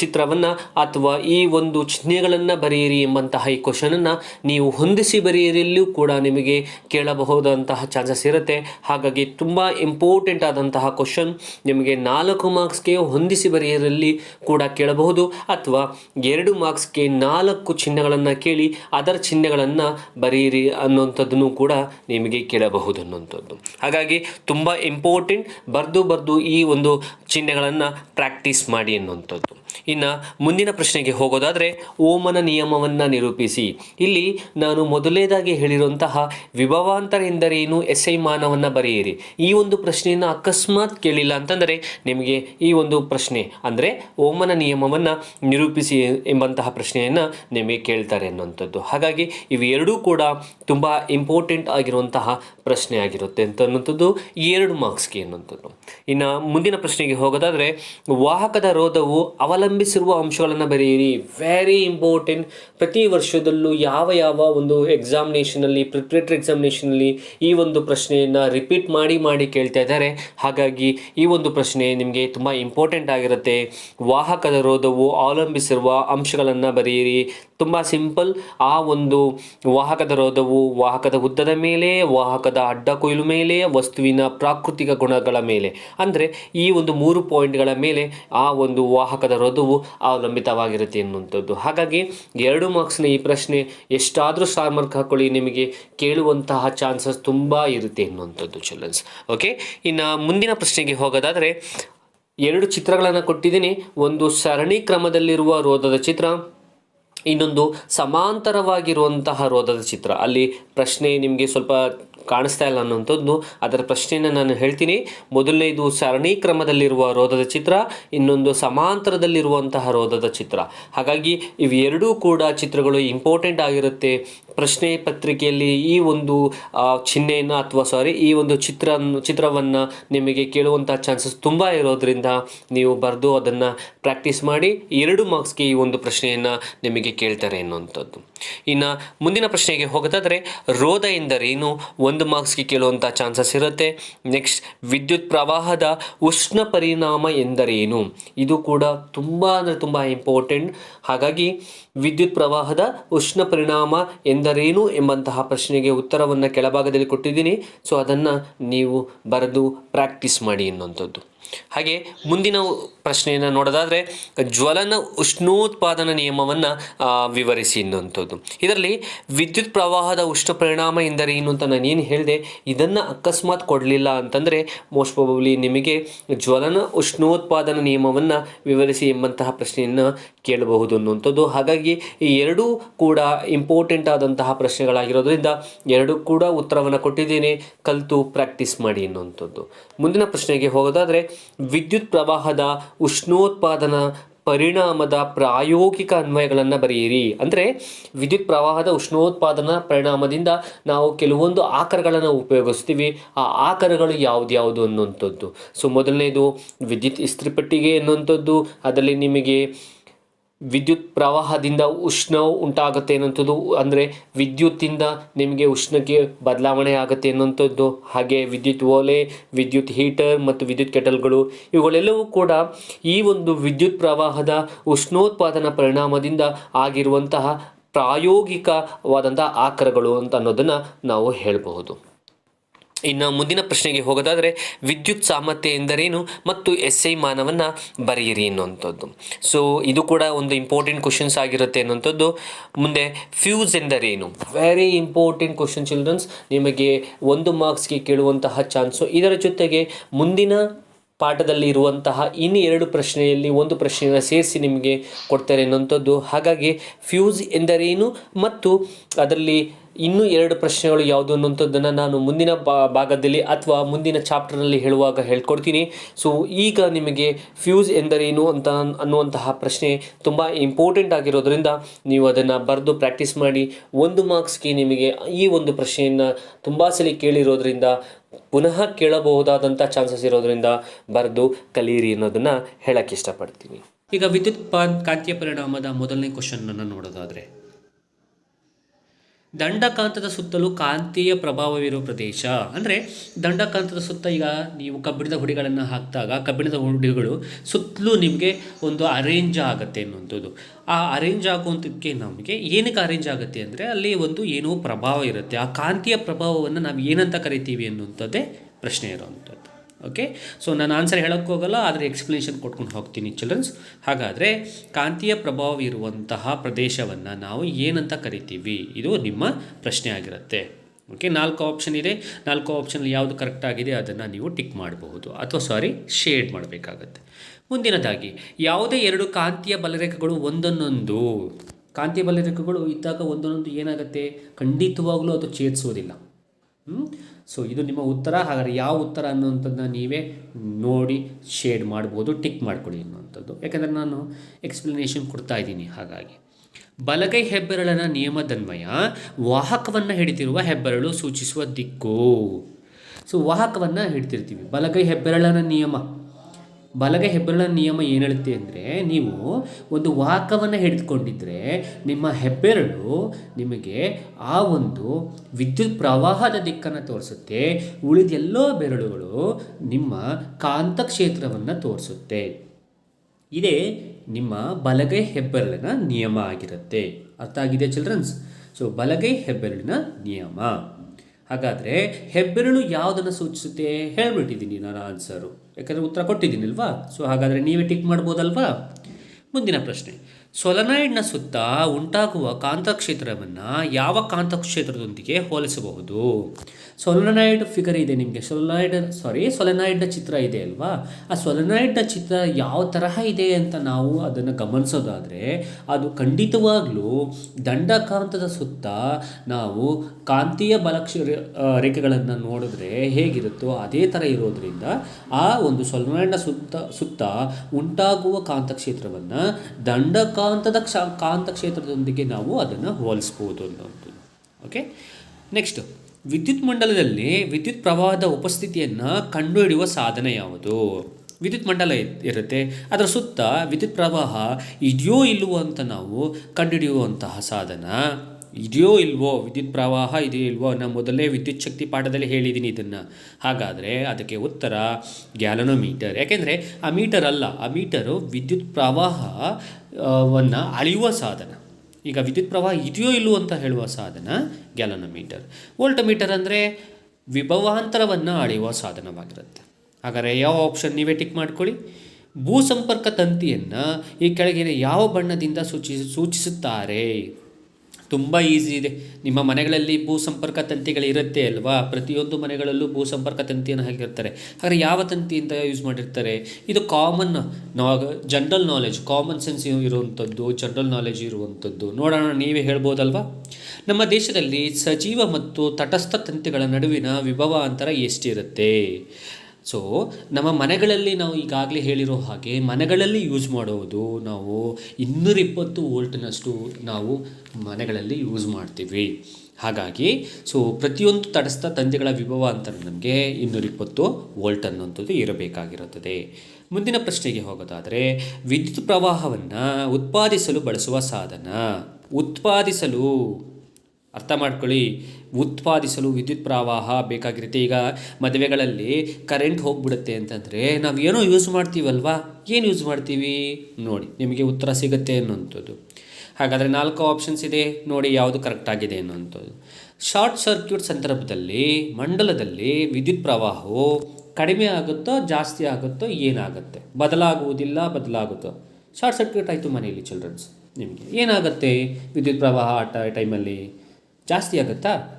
ಚಿತ್ರವನ್ನು ಅಥವಾ ಈ ಒಂದು ಚಿಹ್ನೆಗಳನ್ನು ಬರೆಯಿರಿ ಎಂಬಂತಹ ಈ ಕ್ವಶನನ್ನು ನೀವು ಹೊಂದಿಸಿ ಬರೆಯಿರಲಿಯೂ ಕೂಡ ನಿಮಗೆ ಕೇಳಬಹುದಂತಹ ಚಾನ್ಸಸ್ ಇರುತ್ತೆ. ಹಾಗಾಗಿ ತುಂಬ ಇಂಪಾರ್ಟೆಂಟ್ ಆದಂತಹ ಕ್ವಶನ್ ನಿಮಗೆ ನಾಲ್ಕು ಮಾರ್ಕ್ಸ್ಗೆ ಹೊಂದಿಸಿ ಬರೆಯರಲ್ಲಿ ಕೂಡ ಕೇಳಬಹುದು. ಅಥವಾ ಎರಡು ಮಾರ್ಕ್ಸ್ಗೆ ನಾಲ್ಕು ಚಿಹ್ನೆಗಳನ್ನು ಕೇಳಿ ಅದರ ಚಿಹ್ನೆಗಳನ್ನು ಬರೆಯಿರಿ ಅನ್ನುವಂಥದ್ದನ್ನು ಕೂಡ ನಿಮಗೆ ಕೇಳಬಹುದು ಅನ್ನುವಂಥದ್ದು. ಹಾಗಾಗಿ ತುಂಬ ಇಂಪಾರ್ಟೆಂಟ್ ಬರೆದು ಬರೆದು ಈ ಒಂದು ಚಿಹ್ನೆಗಳನ್ನು ಪ್ರಾಕ್ಟೀಸ್ ಮಾಡಿ ಅನ್ನುವಂಥದ್ದು ಇನ್ನು ಮುಂದಿನ ಪ್ರಶ್ನೆಗೆ ಹೋಗೋದಾದರೆ ಓಮನ ನಿಯಮವನ್ನು ನಿರೂಪಿಸಿ. ಇಲ್ಲಿ ನಾನು ಮೊದಲನೇದಾಗಿ ಹೇಳಿರುವಂತಹ ವಿಭವಾಂತರ ಎಂದರೇನು ಎಸ್ ಐ ಮಾನವನ್ನು ಬರೆಯಿರಿ. ಈ ಒಂದು ಪ್ರಶ್ನೆಯನ್ನು ಅಕಸ್ಮಾತ್ ಕೇಳಿಲ್ಲ ಅಂತಂದರೆ ನಿಮಗೆ ಈ ಒಂದು ಪ್ರಶ್ನೆ, ಅಂದರೆ ಓಮನ ನಿಯಮವನ್ನು ನಿರೂಪಿಸಿ ಎಂಬಂತಹ ಪ್ರಶ್ನೆಯನ್ನು ನಿಮಗೆ ಕೇಳ್ತಾರೆ ಅನ್ನುವಂಥದ್ದು ಹಾಗಾಗಿ ಇವೆರಡೂ ಕೂಡ ತುಂಬ ಇಂಪಾರ್ಟೆಂಟ್ ಆಗಿರುವಂತಹ ಪ್ರಶ್ನೆ ಆಗಿರುತ್ತೆ ಅಂತ ಅನ್ನುವಂಥದ್ದು ಎರಡು ಮಾರ್ಕ್ಸ್ಗೆ ಅನ್ನುವಂಥದ್ದು ಇನ್ನು ಮುಂದಿನ ಪ್ರಶ್ನೆಗೆ ಹೋಗೋದಾದರೆ, ವಾಹಕದ ರೋಧವು ಅವಲಂಬಿಸಿರುವ ಅಂಶಗಳನ್ನು ಬರೆಯಿರಿ. ವೆರಿ ಇಂಪಾರ್ಟೆಂಟ್ ಪ್ರತಿ ವರ್ಷದಲ್ಲೂ ಯಾವ ಯಾವ ಒಂದು ಎಕ್ಸಾಮಿನೇಷನಲ್ಲಿ ಪ್ರಿಪ್ರೇಟರಿ ಎಕ್ಸಾಮಿನೇಷನಲ್ಲಿ ಈ ಒಂದು ಪ್ರಶ್ನೆಯನ್ನು ರಿಪೀಟ್ ಮಾಡಿ ಮಾಡಿ ಕೇಳ್ತಾ ಇದ್ದಾರೆ. ಹಾಗಾಗಿ ಈ ಒಂದು ಪ್ರಶ್ನೆ ನಿಮಗೆ ತುಂಬ ಇಂಪಾರ್ಟೆಂಟ್ ಆಗಿರುತ್ತೆ. ವಾಹಕದ ರೋಧವು ಅವಲಂಬಿಸಿರುವ ಅಂಶಗಳನ್ನು ಬರೆಯಿರಿ. ತುಂಬ ಸಿಂಪಲ್. ಆ ಒಂದು ವಾಹಕದ ರೋಧವು ವಾಹಕದ ಉದ್ದದ ಮೇಲೆ, ವಾಹಕದ ಅಡ್ಡ ಕೊಯ್ಲು ಮೇಲೆ, ವಸ್ತುವಿನ ಪ್ರಾಕೃತಿಕ ಗುಣಗಳ ಮೇಲೆ. ಅಂದರೆ ಈ ಒಂದು ಮೂರು ಪಾಯಿಂಟ್ಗಳ ಮೇಲೆ ಆ ಒಂದು ವಾಹಕದ ರೋಧವು ಅವಲಂಬಿತವಾಗಿರುತ್ತೆ ಎನ್ನುವಂಥದ್ದು. ಹಾಗಾಗಿ ಎರಡು ಮಾರ್ಕ್ಸ್ನ ಈ ಪ್ರಶ್ನೆ ಎಷ್ಟಾದರೂ ಸ್ಟಾರ್ ಹಾಕೊಳ್ಳಿ, ನಿಮಗೆ ಕೇಳುವಂತಹ ಚಾನ್ಸಸ್ ತುಂಬ ಇರುತ್ತೆ ಎನ್ನುವಂಥದ್ದು ಚಿಲ್ಡ್ರನ್ಸ್ ಓಕೆ ಇನ್ನು ಮುಂದಿನ ಪ್ರಶ್ನೆಗೆ ಹೋಗೋದಾದರೆ, ಎರಡು ಚಿತ್ರಗಳನ್ನು ಕೊಟ್ಟಿದ್ದೀನಿ. ಒಂದು ಸರಣಿ ಕ್ರಮದಲ್ಲಿರುವ ರೋಧದ ಚಿತ್ರ ಇನ್ನೊಂದು ಸಮಾಂತರವಾಗಿರುವಂತಹ ರೋಧದ ಚಿತ್ರ. ಅಲ್ಲಿ ಪ್ರಶ್ನೆ ನಿಮಗೆ ಸ್ವಲ್ಪ ಕಾಣಿಸ್ತಾ ಇಲ್ಲ ಅನ್ನೋಂಥದ್ದು ಅದರ ಪ್ರಶ್ನೆಯನ್ನು ನಾನು ಹೇಳ್ತೀನಿ. ಮೊದಲನೇದು ಸರಣಿ ಕ್ರಮದಲ್ಲಿರುವ ರೋಧದ ಚಿತ್ರ, ಇನ್ನೊಂದು ಸಮಾಂತರದಲ್ಲಿರುವಂತಹ ರೋಧದ ಚಿತ್ರ. ಹಾಗಾಗಿ ಇವೆರಡೂ ಕೂಡ ಚಿತ್ರಗಳು ಇಂಪಾರ್ಟೆಂಟ್ ಆಗಿರುತ್ತೆ. ಪ್ರಶ್ನೆ ಪತ್ರಿಕೆಯಲ್ಲಿ ಈ ಒಂದು ಚಿಹ್ನೆಯನ್ನು ಅಥವಾ ಸಾರಿ, ಈ ಒಂದು ಚಿತ್ರ ಚಿತ್ರವನ್ನು ನಿಮಗೆ ಕೇಳುವಂಥ ಚಾನ್ಸಸ್ ತುಂಬ ಇರೋದ್ರಿಂದ ನೀವು ಬರೆದು ಅದನ್ನು ಪ್ರಾಕ್ಟೀಸ್ ಮಾಡಿ ಎರಡು ಮಾರ್ಕ್ಸ್ಗೆ ಈ ಒಂದು ಪ್ರಶ್ನೆಯನ್ನು ನಿಮಗೆ ಕೇಳ್ತಾರೆ ಅನ್ನುವಂಥದ್ದು ಇನ್ನು ಮುಂದಿನ ಪ್ರಶ್ನೆಗೆ ಹೋಗೋದಾದರೆ, ರೋಧ ಎಂದರೇನು ಒಂದು ಮಾರ್ಕ್ಸ್ಗೆ ಕೇಳುವಂಥ ಚಾನ್ಸಸ್ ಇರುತ್ತೆ. ನೆಕ್ಸ್ಟ್ ವಿದ್ಯುತ್ ಪ್ರವಾಹದ ಉಷ್ಣ ಪರಿಣಾಮ ಎಂದರೇನು ಇದು ಕೂಡ ತುಂಬ ಅಂದರೆ ತುಂಬ ಇಂಪಾರ್ಟೆಂಟ್ ಹಾಗಾಗಿ, ವಿದ್ಯುತ್ ಪ್ರವಾಹದ ಉಷ್ಣ ಪರಿಣಾಮ ಎಂದರೇನು ಎಂಬಂತಹ ಪ್ರಶ್ನೆಗೆ ಉತ್ತರವನ್ನು ಕೆಳಭಾಗದಲ್ಲಿ ಕೊಟ್ಟಿದ್ದೀನಿ. ಸೊ ಅದನ್ನು ನೀವು ಬರೆದು ಪ್ರಾಕ್ಟೀಸ್ ಮಾಡಿ ಎನ್ನುವಂಥದ್ದು. ಹಾಗೆ ಮುಂದಿನ ಪ್ರಶ್ನೆಯನ್ನು ನೋಡೋದಾದರೆ ಜ್ವಲನ ಉಷ್ಣೋತ್ಪಾದನ ನಿಯಮವನ್ನು ವಿವರಿಸಿ ಎನ್ನುವಂಥದ್ದು ಇದರಲ್ಲಿ ವಿದ್ಯುತ್ ಪ್ರವಾಹದ ಉಷ್ಣ ಪರಿಣಾಮ ಎಂದರೇನು ಅಂತ ನಾನು ಏನು ಹೇಳಿದೆ, ಇದನ್ನು ಅಕಸ್ಮಾತ್ ಕೊಡಲಿಲ್ಲ ಅಂತಂದರೆ ಮೋಸ್ಟ್ ಪ್ರಾಬಬ್ಲಿ ನಿಮಗೆ ಜ್ವಲನ ಉಷ್ಣೋತ್ಪಾದನ ನಿಯಮವನ್ನು ವಿವರಿಸಿ ಎಂಬಂತಹ ಪ್ರಶ್ನೆಯನ್ನು ಕೇಳಬಹುದು ಅನ್ನುವಂಥದ್ದು. ಹಾಗಾಗಿ ಈ ಎರಡೂ ಕೂಡ ಇಂಪಾರ್ಟೆಂಟ್ ಆದಂತಹ ಪ್ರಶ್ನೆಗಳಾಗಿರೋದ್ರಿಂದ ಎರಡೂ ಕೂಡ ಉತ್ತರವನ್ನು ಕೊಟ್ಟಿದ್ದೇನೆ. ಕಲಿತು ಪ್ರಾಕ್ಟೀಸ್ ಮಾಡಿ ಅನ್ನುವಂಥದ್ದು. ಮುಂದಿನ ಪ್ರಶ್ನೆಗೆ ಹೋಗೋದಾದರೆ ವಿದ್ಯುತ್ ಪ್ರವಾಹದ ಉಷ್ಣೋತ್ಪಾದನ ಪರಿಣಾಮದ ಪ್ರಾಯೋಗಿಕ ಅನ್ವಯಗಳನ್ನು ಬರೆಯಿರಿ. ಅಂದರೆ ವಿದ್ಯುತ್ ಪ್ರವಾಹದ ಉಷ್ಣೋತ್ಪಾದನಾ ಪರಿಣಾಮದಿಂದ ನಾವು ಕೆಲವೊಂದು ಆಕರಗಳನ್ನು ಉಪಯೋಗಿಸ್ತೀವಿ. ಆ ಆಕರಗಳು ಯಾವ್ದ್ಯಾವುದು ಅನ್ನುವಂಥದ್ದು. ಸೊ, ಮೊದಲನೇದು ವಿದ್ಯುತ್ ಇಸ್ತ್ರಿಪಟ್ಟಿಗೆ ಅನ್ನುವಂಥದ್ದು. ಅದರಲ್ಲಿ ನಿಮಗೆ ವಿದ್ಯುತ್ ಪ್ರವಾಹದಿಂದ ಉಷ್ಣ ಉಂಟಾಗುತ್ತೆ ಅನ್ನೋಂಥದ್ದು ಅಂದರೆ ವಿದ್ಯುತ್ತಿಂದ ನಿಮಗೆ ಉಷ್ಣಕ್ಕೆ ಬದಲಾವಣೆ ಆಗುತ್ತೆ ಅನ್ನೋಂಥದ್ದು ಹಾಗೆ ವಿದ್ಯುತ್ ಓಲೆ, ವಿದ್ಯುತ್ ಹೀಟರ್ ಮತ್ತು ವಿದ್ಯುತ್ ಕೆಟಲ್ಗಳು, ಇವುಗಳೆಲ್ಲವೂ ಕೂಡ ಈ ಒಂದು ವಿದ್ಯುತ್ ಪ್ರವಾಹದ ಉಷ್ಣೋತ್ಪಾದನಾ ಪರಿಣಾಮದಿಂದ ಆಗಿರುವಂತಹ ಪ್ರಾಯೋಗಿಕವಾದಂಥ ಆಕರಗಳು ಅಂತ ಅನ್ನೋದನ್ನು ನಾವು ಹೇಳಬಹುದು. ಇನ್ನು ಮುಂದಿನ ಪ್ರಶ್ನೆಗೆ ಹೋಗೋದಾದರೆ, ವಿದ್ಯುತ್ ಸಾಮರ್ಥ್ಯ ಎಂದರೇನು ಮತ್ತು ಎಸ್ ಐ ಮಾನವನ್ನು ಬರೆಯಿರಿ ಅನ್ನುವಂಥದ್ದು ಸೊ ಇದು ಕೂಡ ಒಂದು ಇಂಪಾರ್ಟೆಂಟ್ ಕ್ವಶನ್ಸ್ ಆಗಿರುತ್ತೆ ಅನ್ನುವಂಥದ್ದು ಮುಂದೆ ಫ್ಯೂಸ್ ಎಂದರೇನು? ವೆರಿ ಇಂಪಾರ್ಟೆಂಟ್ ಕ್ವಶನ್ ಚಿಲ್ಡ್ರನ್ಸ್ ನಿಮಗೆ ಒಂದು ಮಾರ್ಕ್ಸ್ಗೆ ಕೇಳುವಂತಹ ಚಾನ್ಸು ಇದರ ಜೊತೆಗೆ ಮುಂದಿನ ಪಾಠದಲ್ಲಿ ಇರುವಂತಹ ಇನ್ನು ಎರಡು ಪ್ರಶ್ನೆಯಲ್ಲಿ ಒಂದು ಪ್ರಶ್ನೆಯನ್ನು ಸೇರಿಸಿ ನಿಮಗೆ ಕೊಡ್ತಾರೆ ಅನ್ನುವಂಥದ್ದು. ಹಾಗಾಗಿ ಫ್ಯೂಸ್ ಎಂದರೇನು ಮತ್ತು ಅದರಲ್ಲಿ ಇನ್ನೂ ಎರಡು ಪ್ರಶ್ನೆಗಳು ಯಾವುದು ಅನ್ನುವಂಥದ್ದನ್ನು ನಾನು ಮುಂದಿನ ಭಾಗದಲ್ಲಿ ಅಥವಾ ಮುಂದಿನ ಚಾಪ್ಟರ್ನಲ್ಲಿ ಹೇಳುವಾಗ ಹೇಳ್ಕೊಡ್ತೀನಿ. ಸೊ ಈಗ ನಿಮಗೆ ಫ್ಯೂಸ್ ಎಂದರೇನು ಅಂತ ಅನ್ನುವಂತಹ ಪ್ರಶ್ನೆ ತುಂಬ ಇಂಪಾರ್ಟೆಂಟ್ ಆಗಿರೋದ್ರಿಂದ ನೀವು ಅದನ್ನು ಬರೆದು ಪ್ರಾಕ್ಟೀಸ್ ಮಾಡಿ. ಒಂದು ಮಾರ್ಕ್ಸ್ಗೆ ನಿಮಗೆ ಈ ಒಂದು ಪ್ರಶ್ನೆಯನ್ನು ತುಂಬ ಸಲ ಕೇಳಿರೋದ್ರಿಂದ ಪುನಃ ಕೇಳಬಹುದಾದಂಥ ಚಾನ್ಸಸ್ ಇರೋದ್ರಿಂದ ಬರೆದು ಕಲೀರಿ ಅನ್ನೋದನ್ನು ಹೇಳಕ್ಕೆ ಇಷ್ಟಪಡ್ತೀನಿ. ಈಗ ವಿದ್ಯುತ್ ಕಾಂತೀಯ ಪರಿಣಾಮದ ಮೊದಲನೇ ಕ್ವಶನ್ನನ್ನು ನೋಡೋದಾದರೆ ದಂಡಕಾಂತದ ಸುತ್ತಲೂ ಕಾಂತೀಯ ಪ್ರಭಾವವಿರುವ ಪ್ರದೇಶ. ಅಂದರೆ ದಂಡಕಾಂತದ ಸುತ್ತ ಈಗ ನೀವು ಕಬ್ಬಿಣದ ಹುಡಿಗಳನ್ನು ಹಾಕಿದಾಗ, ಕಬ್ಬಿಣದ ಹುಡಿಗಳು ಸುತ್ತಲೂ ನಿಮಗೆ ಒಂದು ಅರೇಂಜ್ ಆಗುತ್ತೆ ಅನ್ನುವಂಥದ್ದು. ಆ ಅರೇಂಜ್ ಆಗುವಂಥದ್ದಕ್ಕೆ ನಮಗೆ ಏನಕ್ಕೆ ಅರೇಂಜ್ ಆಗುತ್ತೆ ಅಂದರೆ ಅಲ್ಲಿ ಒಂದು ಏನೋ ಪ್ರಭಾವ ಇರುತ್ತೆ. ಆ ಕಾಂತೀಯ ಪ್ರಭಾವವನ್ನು ನಾವು ಏನಂತ ಕರಿತೀವಿ ಅನ್ನುವಂಥದ್ದೇ ಪ್ರಶ್ನೆ ಇರುವಂಥದ್ದು. ಓಕೆ ಸೊ ನಾನು ಆನ್ಸರ್ ಹೇಳೋಕ್ಕೆ ಹೋಗಲ್ಲ, ಆದರೆ ಎಕ್ಸ್ಪ್ಲನೇಷನ್ ಕೊಟ್ಕೊಂಡು ಹೋಗ್ತೀನಿ ಚಿಲ್ಡ್ರನ್ಸ್ ಹಾಗಾದರೆ, ಕಾಂತೀಯ ಪ್ರಭಾವ ಇರುವಂತಹ ಪ್ರದೇಶವನ್ನು ನಾವು ಏನಂತ ಕರಿತೀವಿ? ಇದು ನಿಮ್ಮ ಪ್ರಶ್ನೆ ಆಗಿರುತ್ತೆ. ಓಕೆ ನಾಲ್ಕು ಆಪ್ಷನ್ ಇದೆ. ನಾಲ್ಕು ಆಪ್ಷನ್ ಯಾವುದು ಕರೆಕ್ಟ್ ಆಗಿದೆ, ಅದನ್ನು ನೀವು ಟಿಕ್ ಮಾಡಬಹುದು. ಅಥವಾ ಸಾರಿ ಶೇಡ್ ಮಾಡಬೇಕಾಗತ್ತೆ. ಮುಂದಿನದಾಗಿ, ಯಾವುದೇ ಎರಡು ಕಾಂತೀಯ ಬಲರೇಖೆಗಳು ಒಂದನ್ನೊಂದು. ಕಾಂತೀಯ ಬಲರೇಖೆಗಳು ಇದ್ದಾಗ ಒಂದೊಂದು ಏನಾಗುತ್ತೆ? ಖಂಡಿತವಾಗಲೂ ಅದು ಛೇದಿಸೋದಿಲ್ಲ. ಸೊ ಇದು ನಿಮ್ಮ ಉತ್ತರ. ಹಾಗಾದರೆ ಯಾವ ಉತ್ತರ ಅನ್ನುವಂಥದ್ದನ್ನ ನೀವೇ ನೋಡಿ ಶೇಡ್ ಮಾಡ್ಬೋದು ಟಿಕ್ ಮಾಡ್ಕೊಳ್ಳಿ ಅನ್ನುವಂಥದ್ದು. ಯಾಕಂದರೆ ನಾನು ಎಕ್ಸ್ಪ್ಲನೇಷನ್ ಕೊಡ್ತಾ ಇದ್ದೀನಿ. ಹಾಗಾಗಿ, ಬಲಗೈ ಹೆಬ್ಬೆರಳನ ನಿಯಮದನ್ವಯ ವಾಹಕವನ್ನು ಹಿಡಿದಿರುವ ಹೆಬ್ಬೆರಳು ಸೂಚಿಸುವ ದಿಕ್ಕು. ಸೊ ವಾಹಕವನ್ನು ಹಿಡ್ತಿರ್ತೀವಿ ಬಲಗೈ ಹೆಬ್ಬೆರಳನ ನಿಯಮ. ಬಲಗೈ ಹೆಬ್ಬೆರಳ ನಿಯಮ ಏನು ಹೇಳುತ್ತೆ ಅಂದರೆ, ನೀವು ಒಂದು ವಾಹಕವನ್ನು ಹಿಡಿದುಕೊಂಡಿದ್ದರೆ ನಿಮ್ಮ ಹೆಬ್ಬೆರಳು ನಿಮಗೆ ಆ ಒಂದು ವಿದ್ಯುತ್ ಪ್ರವಾಹದ ದಿಕ್ಕನ್ನು ತೋರಿಸುತ್ತೆ ಉಳಿದೆಲ್ಲೋ ಬೆರಳುಗಳು ನಿಮ್ಮ ಕಾಂತಕ್ಷೇತ್ರವನ್ನು ತೋರಿಸುತ್ತೆ. ಇದೇ ನಿಮ್ಮ ಬಲಗೈ ಹೆಬ್ಬೆರಳಿನ ನಿಯಮ ಆಗಿರುತ್ತೆ. ಅರ್ಥ ಆಗಿದೆ ಚಿಲ್ಡ್ರನ್ಸ್ ಸೊ ಬಲಗೈ ಹೆಬ್ಬೆರಳಿನ ನಿಯಮ. ಹಾಗಾದರೆ ಹೆಬ್ಬೆರಳು ಯಾವುದನ್ನು ಸೂಚಿಸುತ್ತೆ? ಹೇಳ್ಬಿಟ್ಟಿದ್ದೀನಿ ನಾನು ಆನ್ಸರು ಯಾಕಂದರೆ ಉತ್ತರ ಕೊಟ್ಟಿದ್ದೀನಿಲ್ವಾ? ಸೊ ಹಾಗಾದರೆ ನೀವೇ ಟಿಕ್ ಮಾಡ್ಬೋದಲ್ವಾ? ಮುಂದಿನ ಪ್ರಶ್ನೆ. ಸೊಲನಾಯ್ಡ್ನ ಸುತ್ತ ಉಂಟಾಗುವ ಕಾಂತಕ್ಷೇತ್ರವನ್ನು ಯಾವ ಕಾಂತಕ್ಷೇತ್ರದೊಂದಿಗೆ ಹೋಲಿಸಬಹುದು? ಸೊಲನಾಯ್ಡ್ ಫಿಗರ್ ಇದೆ ನಿಮಗೆ. ಸೊಲೆನಾಯ್ಡ್ ಸಾರಿ ಸೊಲೆನಾಯ್ಡ್ನ ಚಿತ್ರ ಇದೆ ಅಲ್ವಾ? ಆ ಸೊಲೆನಾಯ್ಡ್ನ ಚಿತ್ರ ಯಾವ ತರಹ ಇದೆ ಅಂತ ನಾವು ಅದನ್ನು ಗಮನಿಸೋದಾದರೆ, ಅದು ಖಂಡಿತವಾಗಲೂ ದಂಡಕಾಂತದ ಸುತ್ತ ನಾವು ಕಾಂತೀಯ ಬಲಕ್ಷ ರೇಖೆಗಳನ್ನು ನೋಡಿದ್ರೆ ಹೇಗಿರುತ್ತೋ ಅದೇ ಥರ ಇರೋದ್ರಿಂದ ಆ ಒಂದು ಸೊಲೆನಾಯ್ಡ್ನ ಸುತ್ತ ಸುತ್ತ ಉಂಟಾಗುವ ಕಾಂತಕ್ಷೇತ್ರವನ್ನು ದಂಡಕಾಂತದ ಕ್ಷ, ಕಾಂತಕ್ಷೇತ್ರದೊಂದಿಗೆ ನಾವು ಅದನ್ನು ಹೋಲಿಸ್ಬೋದು ಅನ್ನೋದು. ಓಕೆ ನೆಕ್ಸ್ಟ್ ವಿದ್ಯುತ್ ಮಂಡಲದಲ್ಲಿ ವಿದ್ಯುತ್ ಪ್ರವಾಹದ ಉಪಸ್ಥಿತಿಯನ್ನು ಕಂಡುಹಿಡಿಯುವ ಸಾಧನ ಯಾವುದು? ವಿದ್ಯುತ್ ಮಂಡಲ ಇರ್- ಇರುತ್ತೆ. ಅದರ ಸುತ್ತ ವಿದ್ಯುತ್ ಪ್ರವಾಹ ಇದೆಯೋ ಇಲ್ಲವೋ ಅಂತ ನಾವು ಕಂಡುಹಿಡಿಯುವಂತಹ ಸಾಧನ. ಇದೆಯೋ ಇಲ್ವೋ, ವಿದ್ಯುತ್ ಪ್ರವಾಹ ಇದೆಯೋ ಇಲ್ವೋ ನಾನು ಮೊದಲೇ ವಿದ್ಯುತ್ ಶಕ್ತಿ ಪಾಠದಲ್ಲಿ ಹೇಳಿದ್ದೀನಿ ಇದನ್ನು. ಹಾಗಾದರೆ ಅದಕ್ಕೆ ಉತ್ತರ ಗ್ಯಾಲನೋಮೀಟರ್. ಯಾಕೆಂದರೆ ಆ ಮೀಟರ್ ಅಲ್ಲ, ಆ ಮೀಟರು ವಿದ್ಯುತ್ ಪ್ರವಾಹವನ್ನು ಅಳೆಯುವ ಸಾಧನ. ಈಗ ವಿದ್ಯುತ್ ಪ್ರವಾಹ ಇದೆಯೋ ಇಲ್ಲವೋ ಅಂತ ಹೇಳುವ ಸಾಧನ ಗ್ಯಾಲನೋಮೀಟರ್. ವೋಲ್ಟಮೀಟರ್ ಅಂದರೆ ವಿಭವಾಂತರವನ್ನು ಅಳೆಯುವ ಸಾಧನವಾಗಿರುತ್ತೆ. ಹಾಗಾದರೆ ಯಾವ ಆಪ್ಷನ್ ನೀವೇ ಟಿಕ್ ಮಾಡ್ಕೊಳ್ಳಿ. ಭೂಸಂಪರ್ಕ ತಂತಿಯನ್ನು ಈ ಕೆಳಗಿನ ಯಾವ ಬಣ್ಣದಿಂದ ಸೂಚಿಸಿ, ಸೂಚಿಸುತ್ತಾರೆ? ತುಂಬ ಈಸಿ ಇದೆ. ನಿಮ್ಮ ಮನೆಗಳಲ್ಲಿ ಭೂ ಸಂಪರ್ಕ ತಂತಿಗಳಿರುತ್ತೆ ಅಲ್ವಾ? ಪ್ರತಿಯೊಂದು ಮನೆಗಳಲ್ಲೂ ಭೂ ಸಂಪರ್ಕ ತಂತಿಯನ್ನು ಹಾಕಿರ್ತಾರೆ. ಹಾಗೆ ಯಾವ ತಂತಿಯಿಂದ ಯೂಸ್ ಮಾಡಿರ್ತಾರೆ? ಇದು ಕಾಮನ್ ನಾ ಜನರಲ್ ನಾಲೆಜ್ ಕಾಮನ್ ಸೆನ್ಸ್ ಇರುವಂಥದ್ದು ಜನರಲ್ ನಾಲೆಜ್ ಇರುವಂಥದ್ದು. ನೋಡೋಣ, ನೀವೇ ಹೇಳ್ಬೋದಲ್ವಾ? ನಮ್ಮ ದೇಶದಲ್ಲಿ ಸಜೀವ ಮತ್ತು ತಟಸ್ಥ ತಂತಿಗಳ ನಡುವಿನ ವಿಭವ ಅಂತರ ಎಷ್ಟಿರುತ್ತೆ? ಸೊ ನಮ್ಮ ಮನೆಗಳಲ್ಲಿ ನಾವು ಈಗಾಗಲೇ ಹೇಳಿರೋ ಹಾಗೆ ಮನೆಗಳಲ್ಲಿ ಯೂಸ್ ಮಾಡುವುದು ನಾವು ಇನ್ನೂರ ಇಪ್ಪತ್ತು ವೋಲ್ಟ್ನಷ್ಟು ನಾವು ಮನೆಗಳಲ್ಲಿ ಯೂಸ್ ಮಾಡ್ತೀವಿ. ಹಾಗಾಗಿ ಸೊ ಪ್ರತಿಯೊಂದು ತಟಸ್ಥ ತಂತಿಗಳ ವಿಭವ ಅಂತ ನಮಗೆ ಇನ್ನೂರ ಇಪ್ಪತ್ತು ವೋಲ್ಟ್ ಅನ್ನುವಂಥದ್ದು ಇರಬೇಕಾಗಿರುತ್ತದೆ. ಮುಂದಿನ ಪ್ರಶ್ನೆಗೆ ಹೋಗೋದಾದರೆ, ವಿದ್ಯುತ್ ಪ್ರವಾಹವನ್ನು ಉತ್ಪಾದಿಸಲು ಬಳಸುವ ಸಾಧನ, ಉತ್ಪಾದಿಸಲು, ಅರ್ಥ ಮಾಡ್ಕೊಳ್ಳಿ ಉತ್ಪಾದಿಸಲು ವಿದ್ಯುತ್ ಪ್ರವಾಹ ಬೇಕಾಗಿರುತ್ತೆ. ಈಗ ಮದುವೆಗಳಲ್ಲಿ ಕರೆಂಟ್ ಹೋಗ್ಬಿಡುತ್ತೆ ಅಂತಂದರೆ ನಾವು ಏನೋ ಯೂಸ್ ಮಾಡ್ತೀವಲ್ವಾ? ಏನು ಯೂಸ್ ಮಾಡ್ತೀವಿ? ನೋಡಿ, ನಿಮಗೆ ಉತ್ತರ ಸಿಗುತ್ತೆ ಅನ್ನುವಂಥದ್ದು. ಹಾಗಾದರೆ ನಾಲ್ಕು ಆಪ್ಷನ್ಸ್ ಇದೆ. ನೋಡಿ, ಯಾವುದು ಕರೆಕ್ಟ್ ಆಗಿದೆ ಅನ್ನೋಂಥದ್ದು ಶಾರ್ಟ್ ಸರ್ಕ್ಯೂಟ್ ಸಂದರ್ಭದಲ್ಲಿ, ಮಂಡಲದಲ್ಲಿ ವಿದ್ಯುತ್ ಪ್ರವಾಹವು ಕಡಿಮೆ ಆಗುತ್ತೋ, ಜಾಸ್ತಿ ಆಗುತ್ತೋ, ಏನಾಗುತ್ತೆ? ಬದಲಾಗುವುದಿಲ್ಲ, ಬದಲಾಗುತ್ತೋ? ಶಾರ್ಟ್ ಸರ್ಕ್ಯೂಟ್ ಆಯಿತು ಮನೆಯಲ್ಲಿ ಚಿಲ್ಡ್ರನ್ಸ್ ನಿಮಗೆ ಏನಾಗುತ್ತೆ? ವಿದ್ಯುತ್ ಪ್ರವಾಹ ಆ ಟೈಮಲ್ಲಿ ಜಾಸ್ತಿ ಆಗುತ್ತಾ?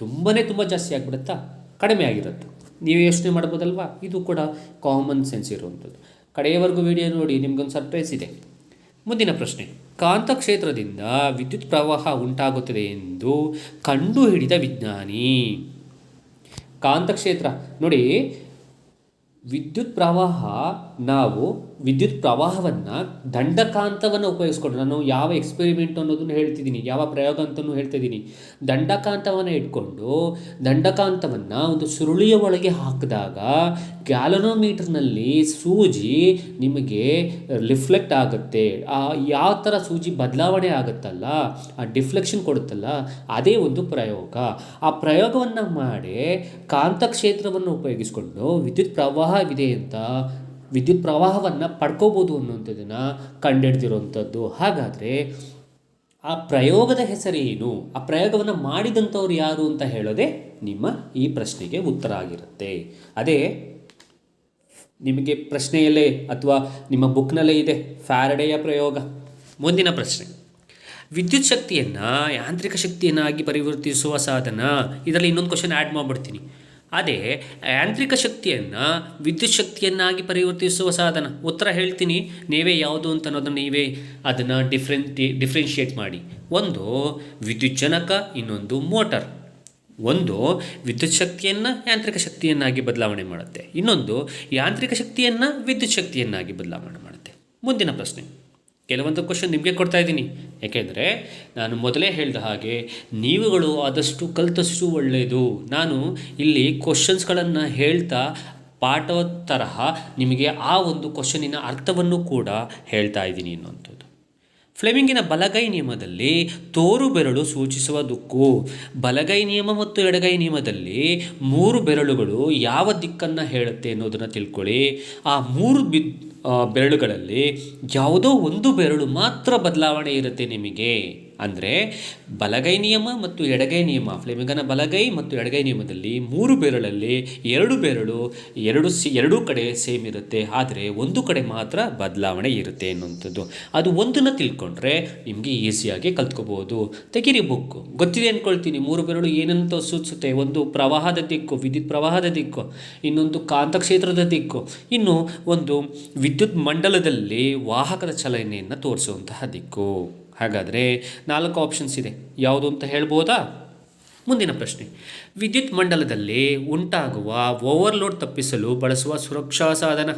ತುಂಬಾ ತುಂಬ ಜಾಸ್ತಿ ಆಗಿಬಿಡುತ್ತಾ? ಕಡಿಮೆ ಆಗಿರುತ್ತೆ. ನೀವು ಯೋಚನೆ ಮಾಡ್ಬೋದಲ್ವಾ? ಇದು ಕೂಡ ಕಾಮನ್ ಸೆನ್ಸ್ ಇರುವಂಥದ್ದು. ಕಡೆಯವರೆಗೂ ವಿಡಿಯೋ ನೋಡಿ ನಿಮ್ಗೊಂದು ಸರ್ಪ್ರೈಸ್ ಇದೆ. ಮುಂದಿನ ಪ್ರಶ್ನೆ. ಕಾಂತಕ್ಷೇತ್ರದಿಂದ ವಿದ್ಯುತ್ ಪ್ರವಾಹ ಉಂಟಾಗುತ್ತದೆ ಎಂದು ಕಂಡುಹಿಡಿದ ವಿಜ್ಞಾನಿ. ಕಾಂತಕ್ಷೇತ್ರ. ನೋಡಿ, ವಿದ್ಯುತ್ ಪ್ರವಾಹ ನಾವು ವಿದ್ಯುತ್ ಪ್ರವಾಹವನ್ನು ದಂಡಕಾಂತವನ್ನು ಉಪಯೋಗಿಸ್ಕೊಂಡು ನಾನು ಯಾವ ಎಕ್ಸ್ಪೆರಿಮೆಂಟ್ ಅನ್ನೋದನ್ನು ಹೇಳ್ತಿದ್ದೀನಿ, ಯಾವ ಪ್ರಯೋಗ ಅಂತಲೂ ಹೇಳ್ತಿದ್ದೀನಿ. ದಂಡಕಾಂತವನ್ನು ಇಟ್ಕೊಂಡು ದಂಡಕಾಂತವನ್ನು ಒಂದು ಸುರುಳಿಯ ಒಳಗೆ ಹಾಕಿದಾಗ ಗ್ಯಾಲನೋಮೀಟರ್ನಲ್ಲಿ ಸೂಜಿ ನಿಮಗೆ ರಿಫ್ಲೆಕ್ಟ್ ಆಗುತ್ತೆ. ಆ ಯಾವ ಥರ ಸೂಜಿ ಬದಲಾವಣೆ ಆಗುತ್ತಲ್ಲ, ಆ ಡಿಫ್ಲೆಕ್ಷನ್ ಕೊಡುತ್ತಲ್ಲ, ಅದೇ ಒಂದು ಪ್ರಯೋಗ. ಆ ಪ್ರಯೋಗವನ್ನು ಮಾಡಿ ಕಾಂತಕ್ಷೇತ್ರವನ್ನು ಉಪಯೋಗಿಸಿಕೊಂಡು ವಿದ್ಯುತ್ ಪ್ರವಾಹವಿದೆ ಅಂತ ವಿದ್ಯುತ್ ಪ್ರವಾಹವನ್ನು ಪಡ್ಕೋಬೋದು ಅನ್ನುವಂಥದ್ದನ್ನು ಕಂಡಿಡ್ದಿರುವಂಥದ್ದು ಹಾಗಾದರೆ ಆ ಪ್ರಯೋಗದ ಹೆಸರೇನು ಆ ಪ್ರಯೋಗವನ್ನು ಮಾಡಿದಂಥವ್ರು ಯಾರು ಅಂತ ಹೇಳೋದೇ ನಿಮ್ಮ ಈ ಪ್ರಶ್ನೆಗೆ ಉತ್ತರ ಆಗಿರುತ್ತೆ. ಅದೇ ನಿಮಗೆ ಪ್ರಶ್ನೆಯಲ್ಲೇ ಅಥವಾ ನಿಮ್ಮ ಬುಕ್ನಲ್ಲೇ ಇದೆ ಫ್ಯಾರಡೆಯ ಪ್ರಯೋಗ. ಮುಂದಿನ ಪ್ರಶ್ನೆ. ವಿದ್ಯುತ್ ಶಕ್ತಿಯನ್ನು ಯಾಂತ್ರಿಕ ಶಕ್ತಿಯನ್ನಾಗಿ ಪರಿವರ್ತಿಸುವ ಸಾಧನ, ಇದರಲ್ಲಿ ಇನ್ನೊಂದು ಕ್ವಶನ್ ಆ್ಯಡ್ ಮಾಡಿಬಿಡ್ತೀನಿ. ಅದೇ, ಯಾಂತ್ರಿಕ ಶಕ್ತಿಯನ್ನು ವಿದ್ಯುತ್ ಶಕ್ತಿಯನ್ನಾಗಿ ಪರಿವರ್ತಿಸುವ ಸಾಧನ. ಉತ್ತರ ಹೇಳ್ತೀನಿ, ನೀವೇ ಯಾವುದು ಅಂತ ಅನ್ನೋದನ್ನು ನೀವೇ ಅದನ್ನು ಡಿಫ್ರೆಂಟಿ ಡಿಫ್ರೆನ್ಷಿಯೇಟ್ ಮಾಡಿ. ಒಂದು, ವಿದ್ಯುತ್ ಜನಕ, ಇನ್ನೊಂದು ಮೋಟರ್ ಒಂದು, ವಿದ್ಯುತ್ ಶಕ್ತಿಯನ್ನು ಯಾಂತ್ರಿಕ ಶಕ್ತಿಯನ್ನಾಗಿ ಬದಲಾವಣೆ ಮಾಡುತ್ತೆ. ಇನ್ನೊಂದು, ಯಾಂತ್ರಿಕ ಶಕ್ತಿಯನ್ನು ವಿದ್ಯುತ್ ಶಕ್ತಿಯನ್ನಾಗಿ ಬದಲಾವಣೆ ಮಾಡುತ್ತೆ. ಮುಂದಿನ ಪ್ರಶ್ನೆ. ಕೆಲವೊಂದು ಕ್ವಶನ್ ನಿಮಗೆ ಕೊಡ್ತಾ ಇದ್ದೀನಿ. ಯಾಕೆಂದರೆ ನಾನು ಮೊದಲೇ ಹೇಳಿದ ಹಾಗೆ ನೀವುಗಳು ಆದಷ್ಟು ಕಲಿತಷ್ಟು ಒಳ್ಳೆಯದು. ನಾನು ಇಲ್ಲಿ ಕ್ವಶನ್ಸ್ಗಳನ್ನು ಹೇಳ್ತಾ ಪಾಠ ತರಹ ನಿಮಗೆ ಆ ಒಂದು ಕ್ವಶನಿನ ಅರ್ಥವನ್ನು ಕೂಡ ಹೇಳ್ತಾ ಇದ್ದೀನಿ ಅನ್ನುವಂಥದ್ದು ಫ್ಲೆಮಿಂಗಿನ ಬಲಗೈ ನಿಯಮದಲ್ಲಿ ತೋರು ಬೆರಳು ಸೂಚಿಸುವ ದುಕ್ಕು. ಬಲಗೈ ನಿಯಮ ಮತ್ತು ಎಡಗೈ ನಿಯಮದಲ್ಲಿ ಮೂರು ಬೆರಳುಗಳು ಯಾವ ದಿಕ್ಕನ್ನು ಹೇಳುತ್ತೆ ಅನ್ನೋದನ್ನು ತಿಳ್ಕೊಳ್ಳಿ. ಆ ಮೂರು ಬಿ ಬೆರಳುಗಳಲ್ಲಿ ಯಾವುದೋ ಒಂದು ಬೆರಳು ಮಾತ್ರ ಬದಲಾವಣೆ ಇರುತ್ತೆ ನಿಮಗೆ. ಅಂದರೆ ಬಲಗೈ ನಿಯಮ ಮತ್ತು ಎಡಗೈ ನಿಯಮ, ಫ್ಲೆಮಿಂಗನ ಬಲಗೈ ಮತ್ತು ಎಡಗೈ ನಿಯಮದಲ್ಲಿ ಮೂರು ಬೆರಳಲ್ಲಿ ಎರಡು ಬೆರಳು ಎರಡು ಸಿ, ಎರಡೂ ಕಡೆ ಸೇಮ್ ಇರುತ್ತೆ. ಆದರೆ ಒಂದು ಕಡೆ ಮಾತ್ರ ಬದಲಾವಣೆ ಇರುತ್ತೆ ಅನ್ನುವಂಥದ್ದು ಅದು ಒಂದನ್ನು ತಿಳ್ಕೊಂಡ್ರೆ ನಿಮಗೆ ಈಸಿಯಾಗಿ ಕಲ್ತ್ಕೋಬೋದು. ತೆಗಿರಿ ಬುಕ್. ಗೊತ್ತಿದೆ ಅಂದ್ಕೊಳ್ತೀನಿ ಮೂರು ಬೆರಳು ಏನಂತ ಸೂಚಿಸುತ್ತೆ? ಒಂದು ಪ್ರವಾಹದ ದಿಕ್ಕು, ವಿದ್ಯುತ್ ಪ್ರವಾಹದ ದಿಕ್ಕು, ಇನ್ನೊಂದು ಕಾಂತಕ್ಷೇತ್ರದ ದಿಕ್ಕು, ಇನ್ನು ಒಂದು ವಿದ್ಯುತ್ ಮಂಡಲದಲ್ಲಿ ವಾಹಕದ ಚಲನೆಯನ್ನು ತೋರಿಸುವಂತಹ ದಿಕ್ಕು. ಹಾಗಾದರೆ ನಾಲ್ಕು ಆಪ್ಷನ್ಸ್ ಇದೆ. ಯಾವುದು ಅಂತ ಹೇಳ್ಬೋದಾ? ಮುಂದಿನ ಪ್ರಶ್ನೆ. ವಿದ್ಯುತ್ ಮಂಡಲದಲ್ಲಿ ಉಂಟಾಗುವ ಓವರ್ಲೋಡ್ ತಪ್ಪಿಸಲು ಬಳಸುವ ಸುರಕ್ಷಾ ಸಾಧನ.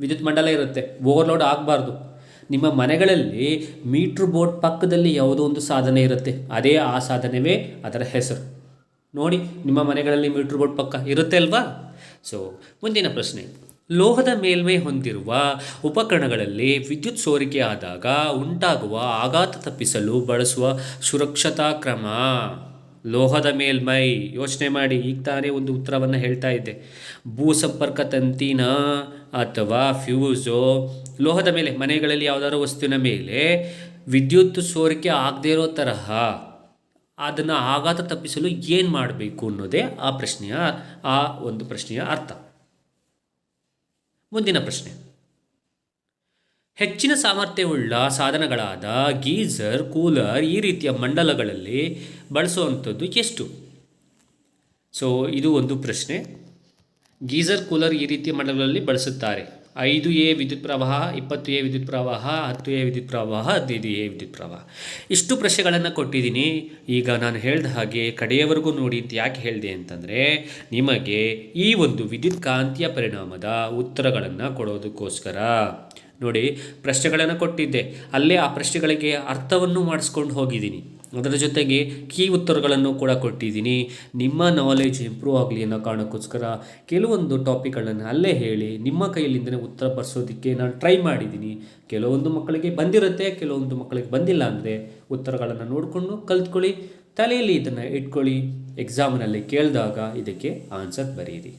ವಿದ್ಯುತ್ ಮಂಡಲ ಇರುತ್ತೆ. ಓವರ್ಲೋಡ್ ಆಗಬಾರ್ದು. ನಿಮ್ಮ ಮನೆಗಳಲ್ಲಿ ಮೀಟ್ರ್ ಬೋರ್ಡ್ ಪಕ್ಕದಲ್ಲಿ ಯಾವುದೋ ಒಂದು ಸಾಧನೆ ಇರುತ್ತೆ. ಅದೇ ಆ ಸಾಧನವೇ ಅದರ ಹೆಸರು. ನೋಡಿ, ನಿಮ್ಮ ಮನೆಗಳಲ್ಲಿ ಮೀಟ್ರ್ ಬೋರ್ಡ್ ಪಕ್ಕ ಇರುತ್ತೆ ಅಲ್ವಾ? ಸೊ ಮುಂದಿನ ಪ್ರಶ್ನೆ. ಲೋಹದ ಮೇಲ್ಮೈ ಹೊಂದಿರುವ ಉಪಕರಣಗಳಲ್ಲಿ ವಿದ್ಯುತ್ ಸೋರಿಕೆ ಆದಾಗ ಉಂಟಾಗುವ ಆಘಾತ ತಪ್ಪಿಸಲು ಬಳಸುವ ಸುರಕ್ಷತಾ ಕ್ರಮ. ಲೋಹದ ಮೇಲ್ಮೈ. ಯೋಚನೆ ಮಾಡಿ, ಈಗ ತಾನೇ ಒಂದು ಉತ್ತರವನ್ನು ಹೇಳ್ತಾ ಇದ್ದೆ. ಭೂ ಸಂಪರ್ಕ ತಂತಿನ ಅಥವಾ ಫ್ಯೂಸು. ಲೋಹದ ಮೇಲೆ, ಮನೆಗಳಲ್ಲಿ ಯಾವುದಾದ್ರು ವಸ್ತುವಿನ ಮೇಲೆ ವಿದ್ಯುತ್ ಸೋರಿಕೆ ಆಗದೇ ಇರೋ ತರಹ ಅದನ್ನು ಆಘಾತ ತಪ್ಪಿಸಲು ಏನು ಮಾಡಬೇಕು ಅನ್ನೋದೇ ಆ ಪ್ರಶ್ನೆಯ, ಆ ಒಂದು ಪ್ರಶ್ನೆಯ ಅರ್ಥ. ಮುಂದಿನ ಪ್ರಶ್ನೆ. ಹೆಚ್ಚಿನ ಸಾಮರ್ಥ್ಯವುಳ್ಳ ಸಾಧನಗಳಾದ ಗೀಸರ್ ಕೂಲರ್ ಈ ರೀತಿಯ ಮಂಡಲಗಳಲ್ಲಿ ಬಳಸುವಂಥದ್ದು ಎಷ್ಟು? ಸೊ ಇದು ಒಂದು ಪ್ರಶ್ನೆ. ಗೀಸರ್ ಕೂಲರ್ ಈ ರೀತಿಯ ಮಂಡಲಗಳಲ್ಲಿ ಬಳಸುತ್ತಾರೆ. ಐದು ಎ ವಿದ್ಯುತ್ ಪ್ರವಾಹ, ಇಪ್ಪತ್ತು ಎ ವಿದ್ಯುತ್ ಪ್ರವಾಹ, ಹತ್ತು ಎ ವಿದ್ಯುತ್ ಪ್ರವಾಹ, ಹದಿನೈದು ಎ ವಿದ್ಯುತ್ ಪ್ರವಾಹ. ಇಷ್ಟು ಪ್ರಶ್ನೆಗಳನ್ನು ಕೊಟ್ಟಿದ್ದೀನಿ. ಈಗ ನಾನು ಹೇಳಿದ ಹಾಗೆ ಕಡೆಯವರೆಗೂ ನೋಡಿ ಅಂತ ಯಾಕೆ ಹೇಳಿದೆ ಅಂತಂದರೆ, ನಿಮಗೆ ಈ ಒಂದು ವಿದ್ಯುತ್ ಕಾಂತೀಯ ಪರಿಣಾಮದ ಉತ್ತರಗಳನ್ನು ಕೊಡೋದಕ್ಕೋಸ್ಕರ. ನೋಡಿ, ಪ್ರಶ್ನೆಗಳನ್ನು ಕೊಟ್ಟಿದ್ದೆ. ಅಲ್ಲೇ ಆ ಪ್ರಶ್ನೆಗಳಿಗೆ ಅರ್ಥವನ್ನು ಮಾಡಿಸ್ಕೊಂಡು ಹೋಗಿದ್ದೀನಿ. ಅದರ ಜೊತೆಗೆ ಕೀ ಉತ್ತರಗಳನ್ನು ಕೂಡ ಕೊಟ್ಟಿದ್ದೀನಿ. ನಿಮ್ಮ ನಾಲೆಜ್ ಇಂಪ್ರೂವ್ ಆಗಲಿ ಅನ್ನೋ ಕಾರಣಕ್ಕೋಸ್ಕರ ಕೆಲವೊಂದು ಟಾಪಿಕ್ಗಳನ್ನು ಅಲ್ಲೇ ಹೇಳಿ, ನಿಮ್ಮ ಕೈಯಲ್ಲಿಂದನೇ ಉತ್ತರ ಬರ್ಸೋದಕ್ಕೆ ನಾನು ಟ್ರೈ ಮಾಡಿದ್ದೀನಿ ಕೆಲವೊಂದು ಮಕ್ಕಳಿಗೆ ಬಂದಿರುತ್ತೆ, ಕೆಲವೊಂದು ಮಕ್ಕಳಿಗೆ ಬಂದಿಲ್ಲ ಅಂದರೆ ಉತ್ತರಗಳನ್ನು ನೋಡಿಕೊಂಡು ಕಲ್ತ್ಕೊಳ್ಳಿ. ತಲೆಯಲ್ಲಿ ಇದನ್ನು ಇಟ್ಕೊಳ್ಳಿ. ಎಕ್ಸಾಮ್ನಲ್ಲಿ ಕೇಳಿದಾಗ ಇದಕ್ಕೆ ಆನ್ಸರ್ ಬರೀರಿ